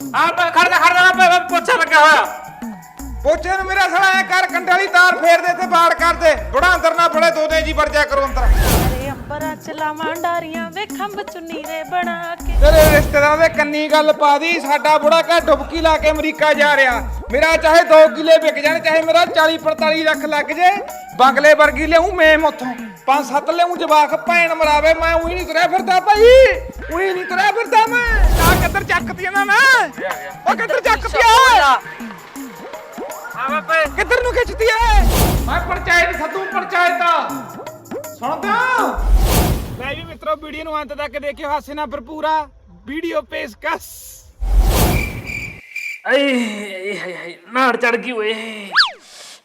ਆ ਖੜਦਾ ਖੜਦਾ ਪੇ ਪੋਛਾ ਲੱਗਿਆ ਹੋਇਆ। ਪੋਚੇ ਨੂੰ ਮੇਰਾ ਸਾਲਾ ਐ ਕਰ ਕੰਡੇ ਵਾਲੀ ਤਾਰ ਫੇਰ ਦੇ ਤੇ ਬਾੜ ਕਰ ਦੇ। ਬੁੜਾ ਅੰਦਰ ਨਾ ਫੜੇ ਦੋ ਦੇ ਜੀ ਵੜ ਜਾ ਕਰੋ ਅੰਦਰ। ਅਰੇ ਅੰਬਰਾਂ ਚ ਲਾਵਾਂ ਡਾਰੀਆਂ ਵੇ ਖੰਭ ਚੁੰਨੀ ਦੇ ਬਣਾ ਕੇ। ਤੇਰੇ ਰਿਸ਼ਤੇਦਾਰ ਦੇ ਕੰਨੀ ਗੱਲ ਪਾ ਦੀ ਸਾਡਾ ਬੁੜਾ ਕਾ ਡੁਬਕੀ ਲਾ ਕੇ ਅਮਰੀਕਾ ਜਾ ਰਿਹਾ। ਮੇਰਾ ਚਾਹੇ 2 ਕਿੱਲੇ ਵਿਕ ਜਾਣ ਚਾਹੇ ਮੇਰਾ 40 45 ਲੱਖ ਲੱਗ ਜੇ ਬੰਗਲੇ ਵਰਗੀ ਲਿਆਉਂ ਮੇਮ ਉੱਥੋਂ ਪੰਜ ਸੱਤ ਲਿਆਉਂ ਜਵਾਕ ਭੈਣ ਮਰਾਵੇ ਮੈਂ ਉਹੀ ਨਹੀਂ ਤੁਰਿਆ ਫਿਰਦਾ ਭਾਈ। ਉਹੀ ਨਹੀਂ ਤੁਰਿਆ ਫਿਰਦਾ ਮੈਂ। ਆ ਕਿੱਧਰ ਚੱਕਦੀ ਨਾ ਮੈਂ ਉਹ ਕਿੱਧਰ ਚੱਕਦੀ ਆ ਆ ਬਾਪੇ ਕਿੱਧਰ ਨੂੰ ਖਿੱਚਦੀ ਐ ਮੈਂ ਪੰਚਾਇਤ ਸੱਦੂ ਪੰਚਾਇਤ ਸੁਣਦੇ? ਹੋ ਲੈ ਵੀ ਮਿੱਤਰੋ ਵੀਡੀਓ ਨੂੰ ਅੰਤ ਤੱਕ ਦੇਖਿਓ। ਹਾਸੇ ਨਾਲ ਭਰਪੂਰਾ ਵੀਡੀਓ ਪੇਸ਼ਕਸ਼। ਆਏ ਆਏ ਹਾਏ ਨਾੜ ਚੜ ਗਈ ਓਏ।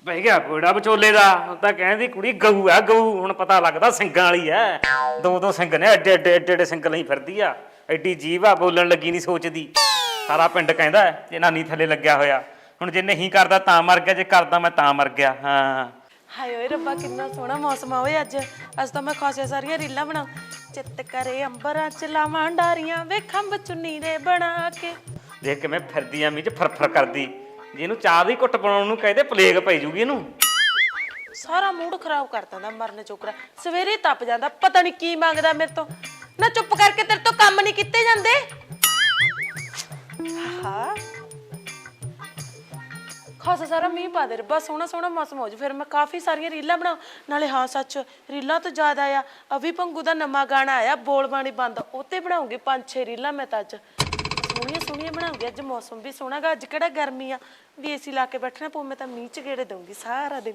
ਬਹਿ ਗਿਆ ਕੋੜਾ ਵਿਚੋਲੇ ਦਾ ਹੁਣ ਤਾਂ ਕਹਿੰਦੀ ਕੁੜੀ ਗਊ ਆ ਗਊ ਹੁਣ ਪਤਾ ਲੱਗਦਾ ਸਿੰਘਾਂ ਵਾਲੀ ਐ। ਦੋ ਦੋ ਸਿੰਘ ਨੇ ਐਡੇ ਐਡੇ ਐਡੇ ਐਡੇ ਸਿੰਘ ਲਈ ਫਿਰਦੀ ਆ। ਐਡੀ ਜੀਵ ਆ ਬੋਲਣ ਲੱਗੀ ਨਹੀਂ ਸੋਚਦੀ। ਸਾਰਾ ਪਿੰਡ ਕਹਿੰਦਾ ਇਹ ਨਾਨੀ ਥੱਲੇ ਲੱਗਿਆ ਹੋਇਆ। ਹੁਣ ਜੇ ਨਹੀਂ ਕਰਦਾ ਤਾਂ ਮਰ ਗਿਆ ਜੇ ਕਰਦਾ ਮੈਂ ਤਾਂ ਮਰ ਗਿਆ ਹਾਂ। ਹਾਏ ਓਏ ਰੱਬਾ ਕਿੰਨਾ ਸੋਹਣਾ ਮੌਸਮ ਆ ਓਏ ਅੱਜ। ਅੱਜ ਤਾਂ ਮੈਂ ਖਾਸੇ ਸਾਰੀਆਂ ਰੀਲਾਂ ਬਣਾ ਚਿੱਤ ਕਰੇ ਅੰਬਰਾਂ ਚ ਲਾਵਾਂ ਡਾਰੀਆਂ ਵੇ ਖੰਭ ਚੁੰਨੀ ਦੇ ਬਣਾ ਕੇ। ਦੇਖ ਕਿਵੇਂ ਫਿਰਦੀ ਆ ਮੀਂਹ ਚ ਫਰਫਰ ਕਰਦੀ। ਜੇ ਚਾਹ ਦੀ ਘੁੱਟ ਬਣਾਉਣ ਨੂੰ ਕਹਦੇ, ਪਲੇਗ ਪੈ ਜੂਗੀ ਇਹਨੂੰ। ਸਾਰਾ ਮੂਡ ਖਰਾਬ ਕਰ ਦਿੰਦਾ ਮਰਨ ਚੋਕਰਾ। ਸਵੇਰੇ ਤੱਪ ਜਾਂਦਾ, ਪਤਾ ਨਹੀਂ ਕੀ ਮੰਗਦਾ ਮੇਰੇ ਤੋਂ। ਨਾ ਚੁੱਪ ਕਰਕੇ ਤੇਰੇ ਤੋਂ ਕੰਮ ਨਹੀਂ ਕੀਤੇ ਜਾਂਦੇ। ਹਾਂ ਖਾਸਾ ਸਾਰਾ ਮੀਂਹ ਪਾ ਦੇ ਬਸ ਸੋਹਣਾ ਸੋਹਣਾ ਮੌਸਮ ਹੋ ਜਾ, ਫਿਰ ਮੈਂ ਕਾਫੀ ਸਾਰੀਆਂ ਰੀਲਾਂ ਬਣਾ ਨਾਲੇ ਹਾਂ ਸੱਚ, ਰੀਲਾਂ ਤੋਂ ਜ਼ਿਆਦਾ ਆ ਅਭੀ ਪੰਗੂ ਦਾ ਨਵਾਂ ਗਾਣਾ ਆਇਆ ਬੋਲ ਬਾਣੀ ਬੰਦ, ਉਹ ਤੇ ਬਣਾਉਂਗੀ ਪੰਜ ਛੇ ਰੀਲਾਂ ਮੈਂ ਤਾਂ ਅੱਜ। ਸੋਹਣੀਆਂ ਸੋਹਣੀਆਂ ਬਣਾਉਂਗੀ ਅੱਜ ਮੌਸਮ ਵੀ ਸੋਹਣਾ ਗਾ ਅੱਜ ਕਿਹੜਾ ਗਰਮੀ ਆ? ਵੀ ਏਸੀ ਲਾ ਕੇ ਬੈਠਣਾ ਪਊ ਮੈਂ ਤਾਂ ਮੀਂਹ ਚ ਗੇੜੇ ਦਊਂਗੀ ਸਾਰਾ ਦਿਨ।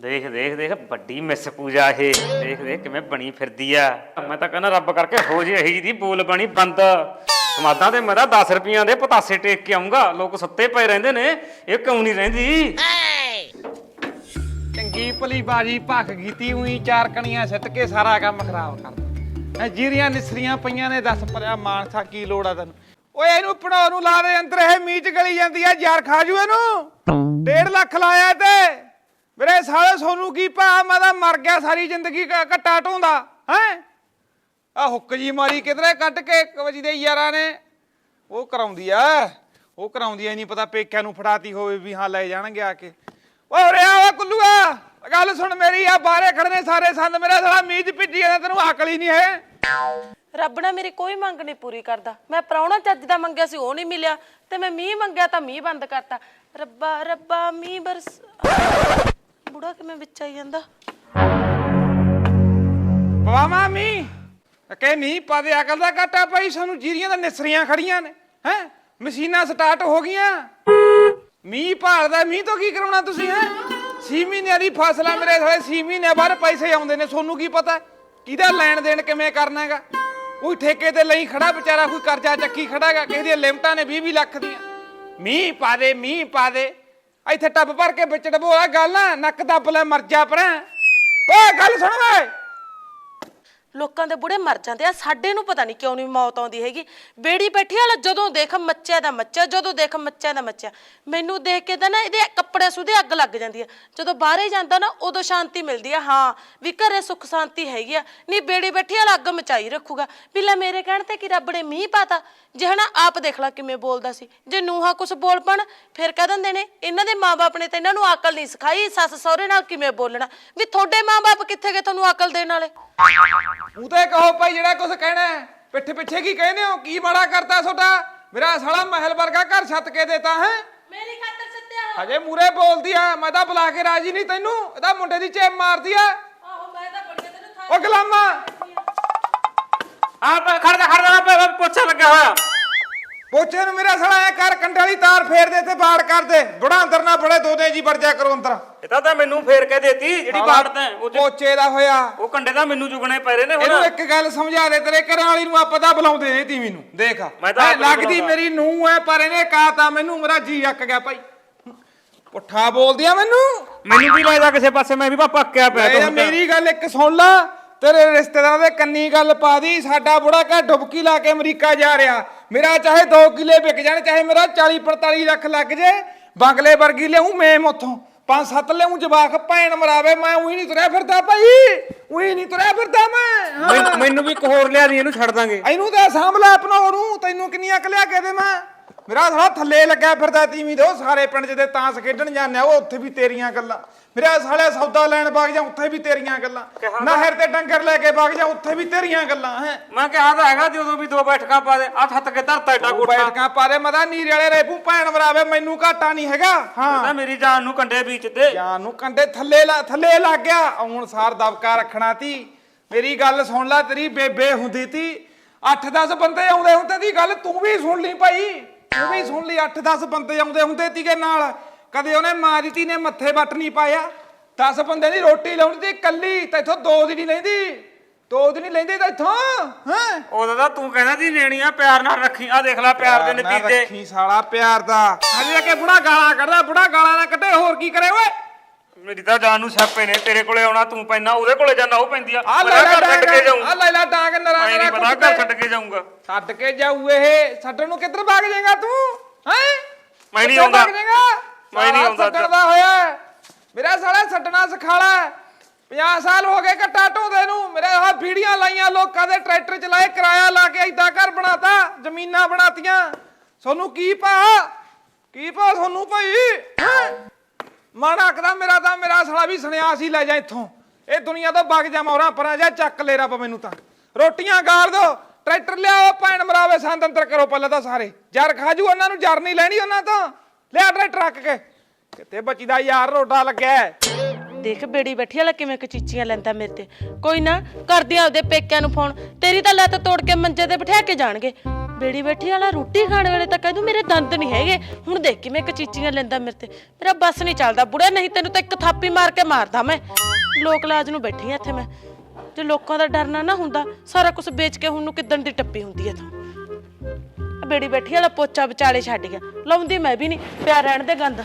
ਦੇਖ ਦੇਖ ਦੇਖ ਵੱਡੀ ਮਿਸ ਪੂਜਾ ਇਹ। ਦੇਖ ਦੇਖ ਕਿਵੇਂ ਬਣੀ ਫਿਰਦੀ ਆ। ਮੈਂ ਤਾਂ ਕਹਿੰਦਾ ਰੱਬ ਕਰਕੇ ਹੋ ਜੇ ਇਹੀ ਦੀ ਬੋਲ ਬਣੀ ਬੰਦ। ਸਮਾਦਾਂ ਤੇ ਮੇਰਾ 10 ਰੁਪਈਆਂ ਦੇ ਪਤਾਸੇ ਟੇਕ ਕੇ ਆਉਂਗਾ ਲੋਕ ਸੁੱਤੇ ਪਏ ਰਹਿੰਦੇ ਨੇ ਇਹ ਕਿਉਂ ਨਹੀਂ ਰਹਿੰਦੀ? ਚੰਗੀ ਭਲੀ ਬਾਜੀ ਭੱਖ ਗੀਤੀ ਉਹੀ ਚਾਰ ਕਣੀਆਂ ਸਿੱਟ ਕੇ ਸਾਰਾ ਕੰਮ ਖਰਾਬ ਕਰਦਾ ਜੀਰੀਆਂ ਨਿਸਰੀਆਂ ਪਈਆਂ ਨੇ ਦੱਸ ਪਰਿਆ ਮਾਨਸਾ ਕੀ ਲੋੜ ਆ ਤੈਨੂੰ? ਓਏ, ਇਹਨੂੰ ਪੜਾਉ ਨੂੰ ਲਾ ਦੇ ਅੰਦਰ, ਇਹ ਮੀਚ ਗਲੀ ਜਾਂਦੀ ਆ, ਯਾਰ ਖਾ ਜੂ ਇਹਨੂੰ। 1.5 ਲੱਖ ਲਾਇਆ ਤੇ। ਮੇਰੇ ਸਾਲੇ ਸੋਨੂੰ ਕੀ ਭਾ, ਮੈਂ ਤਾਂ ਮਰ ਗਿਆ ਸਾਰੀ ਜ਼ਿੰਦਗੀ ਕ- ਢੋਂਦਾ, ਹੈ? ਆ ਹੁੱਕ ਜੀ ਮਾਰੀ ਕਿਧਰੇ, ਕੱਢ ਕੇ ਕਵਜੀ ਦੇ ਯਾਰਾਂ ਨੇ। ਉਹ ਕਰਾਉਂਦੀ ਆ, ਉਹ ਕਰਾਉਂਦੀ ਆ ਨਹੀਂ ਪਤਾ ਪੇਕਿਆਂ ਨੂੰ ਫੜਾਤੀ ਹੋਵੇ ਵੀ ਹਾਂ, ਲੈ ਜਾਣਗੇ ਆ ਕੇ। ਓ ਰਿਆ ਵਾ ਕੁੱਲੂਆ ਗੱਲ ਸੁਣ ਮੇਰੀ, ਆ ਬਾਹਰੇ ਖੜਨੇ ਸਾਰੇ ਸੰਦ, ਮੇਰਾ ਸਾਲਾ ਮੀਜ ਭਿੱਜੀ ਜਾਂਦਾ, ਤੈਨੂੰ ਅਕਲ ਹੀ ਨਹੀਂ ਹੈ। ਰੱਬ ਨਾ ਮੇਰੀ ਕੋਈ ਮੰਗ ਨਹੀਂ ਪੂਰੀ ਕਰਦਾ। ਮੈਂ ਪ੍ਰਾਹੁਣਾ ਚੱਜ ਦਾ ਮੰਗਿਆ ਸੀ, ਉਹ ਨਹੀਂ ਮਿਲਿਆ। ਤੇ ਮੈਂ ਮੀਂਹ ਮੰਗਿਆ ਤਾਂ ਮੀਂਹ ਬੰਦ ਕਰਤਾ। ਰੱਬਾ ਰੱਬਾ, ਮੀਂਹ ਬਰਸ ਬੁੜਾ ਕਿਵੇਂ ਵਿੱਚ ਆਈ ਜਾਂਦਾ? ਪਵਾ ਮਾਮੀ ਕਿ ਨਹੀਂ ਪਾਦੇ ਅਕਲ ਦਾ ਘਾਟਾ ਪਈ, ਸਾਨੂੰ ਜੀਰੀਆਂ ਦਾ ਨਿਸਰੀਆਂ ਖੜੀਆਂ ਨੇ, ਹੈ? ਮਸ਼ੀਨਾਂ ਸਟਾਰਟ ਹੋ ਗਈਆਂ। ਮੀਂਹ ਭਾਲਦਾ, ਮੀਂਹ ਤੋਂ ਕੀ ਕਰਾਉਣਾ ਤੁਸੀਂ, ਹੈ? 6 ਮਹੀਨਿਆਂ ਦੀ ਫਸਲ ਆ ਮੇਰੇ ਸਾਲੇ 6 ਮਹੀਨਿਆਂ ਬਾਅਦ ਪੈਸੇ ਆਉਂਦੇ ਨੇ, ਤੁਹਾਨੂੰ ਕੀ ਪਤਾ? ਕਿਹਦਾ ਲੈਣ ਦੇਣ ਕਿਵੇਂ ਕਰਨਾ ਹੈਗਾ ਕੋਈ ਠੇਕੇ ਤੇ ਲਈ ਖੜਾ, ਵਿਚਾਰਾ ਕੋਈ ਕਰਜ਼ਾ ਚੱਕੀ ਖੜਾਗਾ, ਕਿਸੇ ਦੀਆਂ ਲਿਮਟਾਂ ਨੇ 20 20 ਲੱਖ ਦੀਆਂ। ਮੀਂਹ ਪਾ ਦੇ, ਮੀਂਹ ਪਾ ਦੇ। ਇੱਥੇ ਟੱਬ ਭਰ ਕੇ ਵਿੱਚ ਡਬੋਆ ਗੱਲ ਆ, ਨੱਕ ਦੱਬ ਲੈ, ਮਰ ਜਾ ਪਰਾਂ। ਓਏ, ਗੱਲ ਸੁਣ ਓਏ। ਲੋਕਾਂ ਦੇ ਬੁੜੇ ਮਰ ਜਾਂਦੇ ਆ। ਸਾਡੇ ਨੂੰ ਪਤਾ ਨਹੀਂ ਕਿਉਂ ਨਹੀਂ ਮੌਤ ਆਉਂਦੀ ਹੈਗੀ। ਬੇੜੀ ਬੈਠੀ ਵਾਲਾ ਜਦੋਂ ਦੇਖ ਮੱਚਿਆ ਦਾ ਮੱਚਿਆ, ਜਦੋਂ ਦੇਖ ਮੱਚਿਆ ਦਾ ਮੱਚਿਆ। ਮੈਨੂੰ ਦੇਖ ਕੇ ਤਾਂ ਨਾ ਇਹਦੇ ਕੱਪੜੇ ਸੁਦੇ ਅੱਗ ਲੱਗ ਜਾਂਦੀ ਆ। ਜਦੋਂ ਬਾਹਰੇ ਜਾਂਦਾ ਨਾ, ਉਦੋਂ ਸ਼ਾਂਤੀ ਮਿਲਦੀ ਆ। ਹਾਂ, ਵੀ ਘਰੇ ਸੁੱਖ ਸ਼ਾਂਤੀ ਹੈਗੀ ਆ। ਨਹੀਂ ਬੇੜੀ ਬੈਠੀ ਵਾਲਾ ਅੱਗ ਮਚਾਈ ਰੱਖੂਗਾ। ਵੀ ਲੈ ਮੇਰੇ ਕਹਿਣ ਤੇ ਕਿ ਰੱਬ ਨੇ ਮੀਂਹ ਪਾਤਾ? ਜੇ ਹਨਾ ਆਪ ਦੇਖ ਲਾ ਕਿਵੇਂ ਬੋਲਦਾ ਸੀ। ਜੇ ਨੂੰਹਾਂ ਕੁਝ ਬੋਲ ਪਣ, ਫਿਰ ਕਹਿ ਦਿੰਦੇ ਨੇ, ਇਹਨਾਂ ਦੇ ਮਾਪੇ ਨੇ ਤਾਂ ਇਹਨਾਂ ਨੂੰ ਅਕਲ ਨਹੀਂ ਸਿਖਾਈ। ਸੱਸ ਸਹੁਰੇ ਨਾਲ ਕਿਵੇਂ ਬੋਲਣਾ? ਵੀ ਤੁਹਾਡੇ ਮਾਪੇ ਕਿੱਥੇ ਗਏ ਤੁਹਾਨੂੰ ਅਕਲ ਦੇਣ ਵਾਲੇ? ਉਹ ਤੇ ਕਹੋ ਭਾਈ ਜਿਹੜਾ ਕੁਝ ਕਹਿਣਾ ਹੈ। ਪਿੱਠ ਪਿੱਛੇ ਕੀ ਕਹਿੰਦੇ ਹੋ? ਕੀ ਮਾੜਾ ਕਰਤਾ ਤੁਹਾਡਾ? ਮੇਰਾ ਸਾਲਾ ਮਹਿਲ ਵਰਗਾ ਘਰ ਛੱਤ ਕੇ ਦੇਤਾ ਹੈ? ਮੇਰੀ ਖਾਤਰ ਸੱਤਿਆ ਹਜੇ ਮੂਰੇ ਬੋਲਦੀ ਆ ਮੈਂ ਤਾਂ ਬੁਲਾ ਕੇ ਰਾਜੀ ਨਹੀਂ ਤੈਨੂੰ। ਇਹਦਾ ਮੁੰਡੇ ਦੀ ਚੇਪ ਮਾਰਦੀ ਆ। ਆਹੋ ਮੈਂ ਤਾਂ ਬੜੀਆਂ ਤੈਨੂੰ ਥਾਂ ਓ ਗੁਲਾਮਾ। ਆ ਖੜਦਾ ਖੜਦਾ ਪੇ ਪੋਛਾ ਲੱਗਿਆ ਹੋਇਆ। ਪੋਚੇ ਨੂੰ ਮੇਰਾ ਸਾਲਾ ਐ ਕਰ ਕੰਡੇ ਵਾਲੀ ਤਾਰ ਫੇਰ ਦੇ ਤੇ ਬਾੜ ਕਰ ਦੇ। ਬੁੜਾ ਅੰਦਰ ਨਾ ਬੜੇ ਦੋ ਦੇ ਜੀ ਵੜ ਜਾ ਕਰੋ ਅੰਦਰ। ਇਹ ਤਾਂ ਤਾਂ ਮੈਨੂੰ ਫੇਰ ਕੇ ਦੇਤੀ ਜਿਹੜੀ ਬਾੜ ਤੈਂ ਉਹ 'ਚ- ਪੋਚੇ ਦਾ ਹੋਇਆ। ਉਹ ਕੰਡੇ ਤਾਂ ਮੈਨੂੰ ਚੁਗਣੇ ਪੈ ਰਹੇ ਨੇ ਇਹਨੂੰ ਹੁਣ ਇੱਕ ਗੱਲ ਸਮਝਾ ਦੇ ਤੇਰੇ ਘਰਾਂ ਵਾਲੀ ਨੂੰ ਆਪਾਂ ਤਾਂ ਬੁਲਾਉਂਦੇ ਨੇ ਤੀਵੀਂ ਨੂੰ। ਦੇਖ। ਮੈਂ ਤਾਂ ਆਪ ਨੂੰ ਲੱਗਦੀ ਬੁਲਾਉਂਦਾ। ਮੇਰੀ ਨੂੰਹ ਐ ਪਰ ਇਹਨੇ ਕਹਾਤਾ ਮੈਨੂੰ ਮੇਰਾ ਜੀ ਅੱਕ ਗਿਆ ਭਾਈ। ਪੁੱਠਾ ਬੋਲਦੀ ਆ ਮੈਨੂੰ। ਮੈਨੂੰ ਵੀ ਲੱਗਦਾ ਕਿਸੇ ਪਾਸੇ ਮੈਂ ਵੀ ਪਾਪਾ ਅੱਕਿਆ ਪਿਆ ਇਹ। ਮੇਰੀ ਗੱਲ ਇੱਕ ਸੁਣ ਲਾ। ਤੇਰੇ ਰਿਸ਼ਤੇਦਾਰਾਂ ਦੇ ਕੰਨੀ ਗੱਲ ਪਾ ਦੀ ਸਾਡਾ ਬੁੜਾ ਕਾ ਡੁਬਕੀ ਲਾ ਕੇ ਅਮਰੀਕਾ ਜਾ ਰਿਹਾ। ਮੇਰਾ ਚਾਹੇ 2 ਕਿੱਲੇ ਵਿਕ ਜਾਣ ਚਾਹੇ ਮੇਰਾ 40 45 ਲੱਖ ਲੱਗ ਜੇ ਬੰਗਲੇ ਵਰਗੀ ਲਿਆਉਂ ਮੇਮ ਉੱਥੋਂ। ਪੰਜ ਸੱਤ ਲਿਆਉਂ ਜਵਾਕ ਭੈਣ ਮਰਾਵੇ ਮੈਂ ਉਹੀ ਨਹੀਂ ਤੁਰਿਆ ਫਿਰਦਾ ਭਾਈ ਉਹੀ ਨਹੀਂ ਤੁਰਿਆ ਫਿਰਦਾ ਮੈਂ। ਮੈਨੂੰ- ਵੀ ਇੱਕ ਹੋਰ ਲਿਆ ਦੀ ਇਹਨੂੰ ਛੱਡ ਦਾਂਗੇ। ਇਹਨੂੰ ਤਾਂ ਸਾਂਭ ਲੈ ਆਪਣਾ ਉਹਨੂੰ ਤੈਨੂੰ ਕਿੰਨੀ ਅਕਲ ਆ ਕੇ ਦੇ ਮੈਂ ਮੇਰਾ ਸਾਲਾ ਥੱਲੇ ਲੱਗਿਆ ਫਿਰਦਾ ਤੀਵੀਂ ਦੇ ਸਾਰੇ ਪਿੰਡ 'ਚ ਦੇ ਤਾਂਸ ਖੇਡਣ ਜਾਂਦੇ ਆ ਉਹ ਉੱਥੇ ਵੀ ਤੇਰੀਆਂ ਗੱਲਾਂ। ਮੇਰਾ ਸਾਲਿਆ ਸੌਦਾ ਲੈਣ ਵਗ ਜਾ ਉੱਥੇ ਵੀ ਤੇਰੀਆਂ ਗੱਲਾਂ। ਨਹਿਰ ਤੇ ਡੰਗਰ ਲੈ ਕੇ ਵਗ ਜਾ ਉੱਥੇ ਵੀ ਤੇਰੀਆਂ ਗੱਲਾਂ ਹੈ। ਮੈਂ ਕਿਹਾ ਤਾਂ ਹੈਗਾ ਜਦੋਂ ਵੀ ਦੋ ਬੈਠਕਾਂ ਪਾ ਦੇ ਆ ਹੱਥ ਕੇ ਧਰਤਾ ਏਡਾ ਕੋਠਾ। ਬੈਠਕਾਂ ਪਾਰੇ ਮਦਾ ਨੀਰੇ ਵਾਲੇ ਰੇਪੂ ਭੈਣ ਮਰਾਵੇ ਮੈਨੂੰ ਘਾਟਾ ਨਹੀਂ ਹੈਗਾ ਹਾਂ। ਨਾ ਮੇਰੀ ਜਾਨ ਨੂੰ ਕੰਡੇ ਵਿੱਚ ਦੇ। ਜਾਨ ਨੂੰ ਕੰਡੇ ਥੱਲੇ ਲਾ ਥੱਲੇ ਲੱਗ ਗਿਆ ਆਉਣ ਸਾਰ ਦਬਕਾ ਰੱਖਣਾ ਤੀ। ਮੇਰੀ ਗੱਲ ਸੁਣ ਲੈ ਤੇਰੀ ਬੇਬੇ ਹੁੰਦੀ ਤੀ। 8-10 ਬੰਦੇ ਆਉਂਦੇ ਹੁੰਦੇ ਦੀ ਗੱਲ ਤੂੰ ਵੀ ਸੁਣ ਲਈ ਭਾਈ। ਤੂੰ ਵੀ ਸੁਣ ਲਈ 8-10 ਬੰਦੇ ਆਉਂਦੇ ਹੁੰਦੇ ਤੀਗੇ ਨਾਲ। ਕਦੇ ਉਹਨੇ ਮਾਂ ਦੀ ਧੀ ਨੇ ਮੱਥੇ ਵੱਟ ਨਹੀਂ ਪਾਇਆ। 10 ਬੰਦੇ ਦੀ ਰੋਟੀ ਲਾਉਣੀ ਤੀ ਕੱਲੀ ਤੇ ਇੱਥੋਂ ਦੋ ਦੀ ਨਹੀਂ ਲੈਂਦੀ। ਦੋ ਦੀ ਨਹੀਂ ਲੈਂਦੀ ਤਾਂ ਇੱਥੋਂ ਹਾਂ? ਉਦੋਂ ਤਾਂ ਤੂੰ ਕਹਿੰਦਾ ਸੀ ਲੈਣੀ ਆ ਪਿਆਰ ਨਾਲ ਰੱਖੀ ਆ ਦੇਖ ਲੈ ਪਿਆਰ ਦੇ ਨਤੀਜੇ। ਰੱਖੀ ਸਾਲਾ ਪਿਆਰ ਦਾ। ਹਜੇ ਕਿ ਬੁੜਾ ਗਾਲਾਂ ਕੱਢਦਾ ਬੁੜਾ ਗਾਲਾਂ ਨਾ ਕੱਢੇ ਹੋਰ ਕੀ ਕਰੇ ਓਏ? ਮੇਰੀ ਤਾਂ ਜਾਨ ਨੂੰ ਛਾਪੇ ਨੇ ਤੇਰੇ ਕੋਲੇ ਆਉਣਾ ਤੂੰ ਪੈਣਾ ਉਹਦੇ ਕੋਲੇ ਜਾਣਾ ਉਹ ਪੈਂਦੀ ਆ ਆ ਲੈ ਲੈ ਛੱਡ ਕੇ ਜਾਊਂ। ਆ ਲੈ ਲੈ ਡਾਂਗ ਨਰਾ ਮੈਂ ਨਰਾ ਨਹੀਂ ਪਤਾ ਘਰ। ਛੱਡ ਕੇ ਜਾਊਂਗਾ। ਛੱਡ ਕੇ ਜਾਊ ਇਹ ਛੱਡਣ ਨੂੰ ਕਿੱਧਰ ਭੱਗ ਜਾਏਗਾ ਤੂੰ? ਹੈ? ਮੈਂ ਨਹੀਂ ਆਉਂਦਾ। ਮੈਂ ਨਹੀਂ ਆਉਂਦਾ ਛੱਡਣ ਦਾ ਹੋਇਆ। ਮੇਰਾ ਸਾਲਾ ਛੱਡਣਾ ਸਿਖਾਲਾ 50 ਸਾਲ ਹੋ ਗਏ ਕੱਟਾ ਢੋਦੇ ਨੂੰ। ਮੇਰੇ ਆਹ ਵੀਡੀਆਂ ਲਾਈਆਂ ਲੋਕਾਂ ਦੇ ਟਰੈਕਟਰ ਚਲਾਏ ਕਿਰਾਇਆ ਲਾ ਕੇ ਏਦਾਂ ਘਰ ਬਣਾਤਾ ਜ਼ਮੀਨਾਂ ਬਣਾਤੀਆਂ। ਸੋਨੂੰ ਕੀ ਭਾ? ਕੀ ਭਾ ਸੋਨੂੰ ਭਾਈ? ਹੈਂ? ਆਖਦਾ, ਮੇਰਾ ਤਾਂ, ਮੇਰਾ ਸਾਲਾ ਵੀ ਸੁਨਿਆ ਸੀ, ਲੈ ਜਾ ਇੱਥੋਂ। ਇਹ ਦੁਨੀਆ ਤੋਂ ਵਗ ਜਾ, ਮੌਰਾਂ ਪਰਾਂ ਜਾ, ਚੱਕ ਲੈ ਰੱਬ ਮੈਨੂੰ ਤਾਂ। ਰੋਟੀਆਂ ਗਾਲ ਦੋ, ਟਰੈਕਟਰ ਲਿਆਓ, ਭੈਣ ਮਰਾਵੇ ਸੰਦ ਅੰਦਰ ਕਰੋ ਪਹਿਲਾਂ ਤਾਂ ਸਾਰੇ। ਜਰ ਖਾਜੂ, ਉਹਨਾਂ ਨੂੰ ਜਰ ਨਹੀਂ ਲੈਣੀ ਉਹਨਾਂ ਤੋਂ। ਲਿਆ ਟਰੈਕਟਰ ਰੱਖ ਕੇ। ਕਿਤੇ ਬੱਚੀ ਦਾ ਯਾਰ, ਰੋਡਾ ਲੱਗਿਆ ਹੈ। ਦੇਖ ਬੇੜੀ ਬੈਠੀ ਵਾਲਾ ਕਿਵੇਂ ਕਚੀਚੀਆਂ ਲੈਂਦਾ ਮੇਰੇ ਤੇ। ਕੋਈ ਨਾ, ਕਰਦੀ ਆ ਪੇਕਿਆਂ ਨੂੰ ਫੋਨ ਤੇਰੀ ਤਾਂ ਲੱਤ ਤੋੜ ਕੇ ਮੰਜੇ ਤੇ ਬਿਠਾ ਕੇ ਜਾਣਗੇ। ਬੇੜੀ ਬੈਠੀ ਵਾਲਾ ਰੋਟੀ ਖਾਣ ਵੇਲੇ ਤਾਂ ਕਹਿ ਮੇਰੇ ਦੰਦ ਨਹੀਂ ਹੈਗੇ। ਹੁਣ ਦੇਖ ਕਿਵੇਂ ਕਚੀਚੀਆਂ ਲੈਂਦਾ ਮੇਰੇ ਤੇ। ਮੇਰਾ ਬੱਸ ਨਹੀਂ ਚੱਲਦਾ ਬੁੜਾ ਨਹੀਂ ਤੈਨੂੰ ਤਾਂ ਇੱਕ ਥਾਪੀ ਮਾਰ ਕੇ ਮਾਰਦਾ ਮੈਂ। ਲੋਕ ਲਾਜ ਨੂੰ ਬੈਠੀ ਆ ਇੱਥੇ ਮੈਂ। ਜੇ ਲੋਕਾਂ ਦਾ ਡਰਨਾ ਨਾ ਹੁੰਦਾ, ਸਾਰਾ ਕੁਝ ਵੇਚ ਕੇ ਹੁਣ ਨੂੰ ਕਿਦਣ ਦੀ ਟੱਪੀ ਹੁੰਦੀ ਐ ਤੂੰ ਬੇੜੀ ਬੈਠੀ ਵਾਲਾ ਪੋਚਾ ਵਿਚਾਲੇ ਛੱਡ ਗਿਆ। ਲਾਉਂਦੀ ਮੈਂ ਵੀ ਨਹੀਂ ਪਿਆ ਰਹਿਣ ਦੇ ਗੰਦ।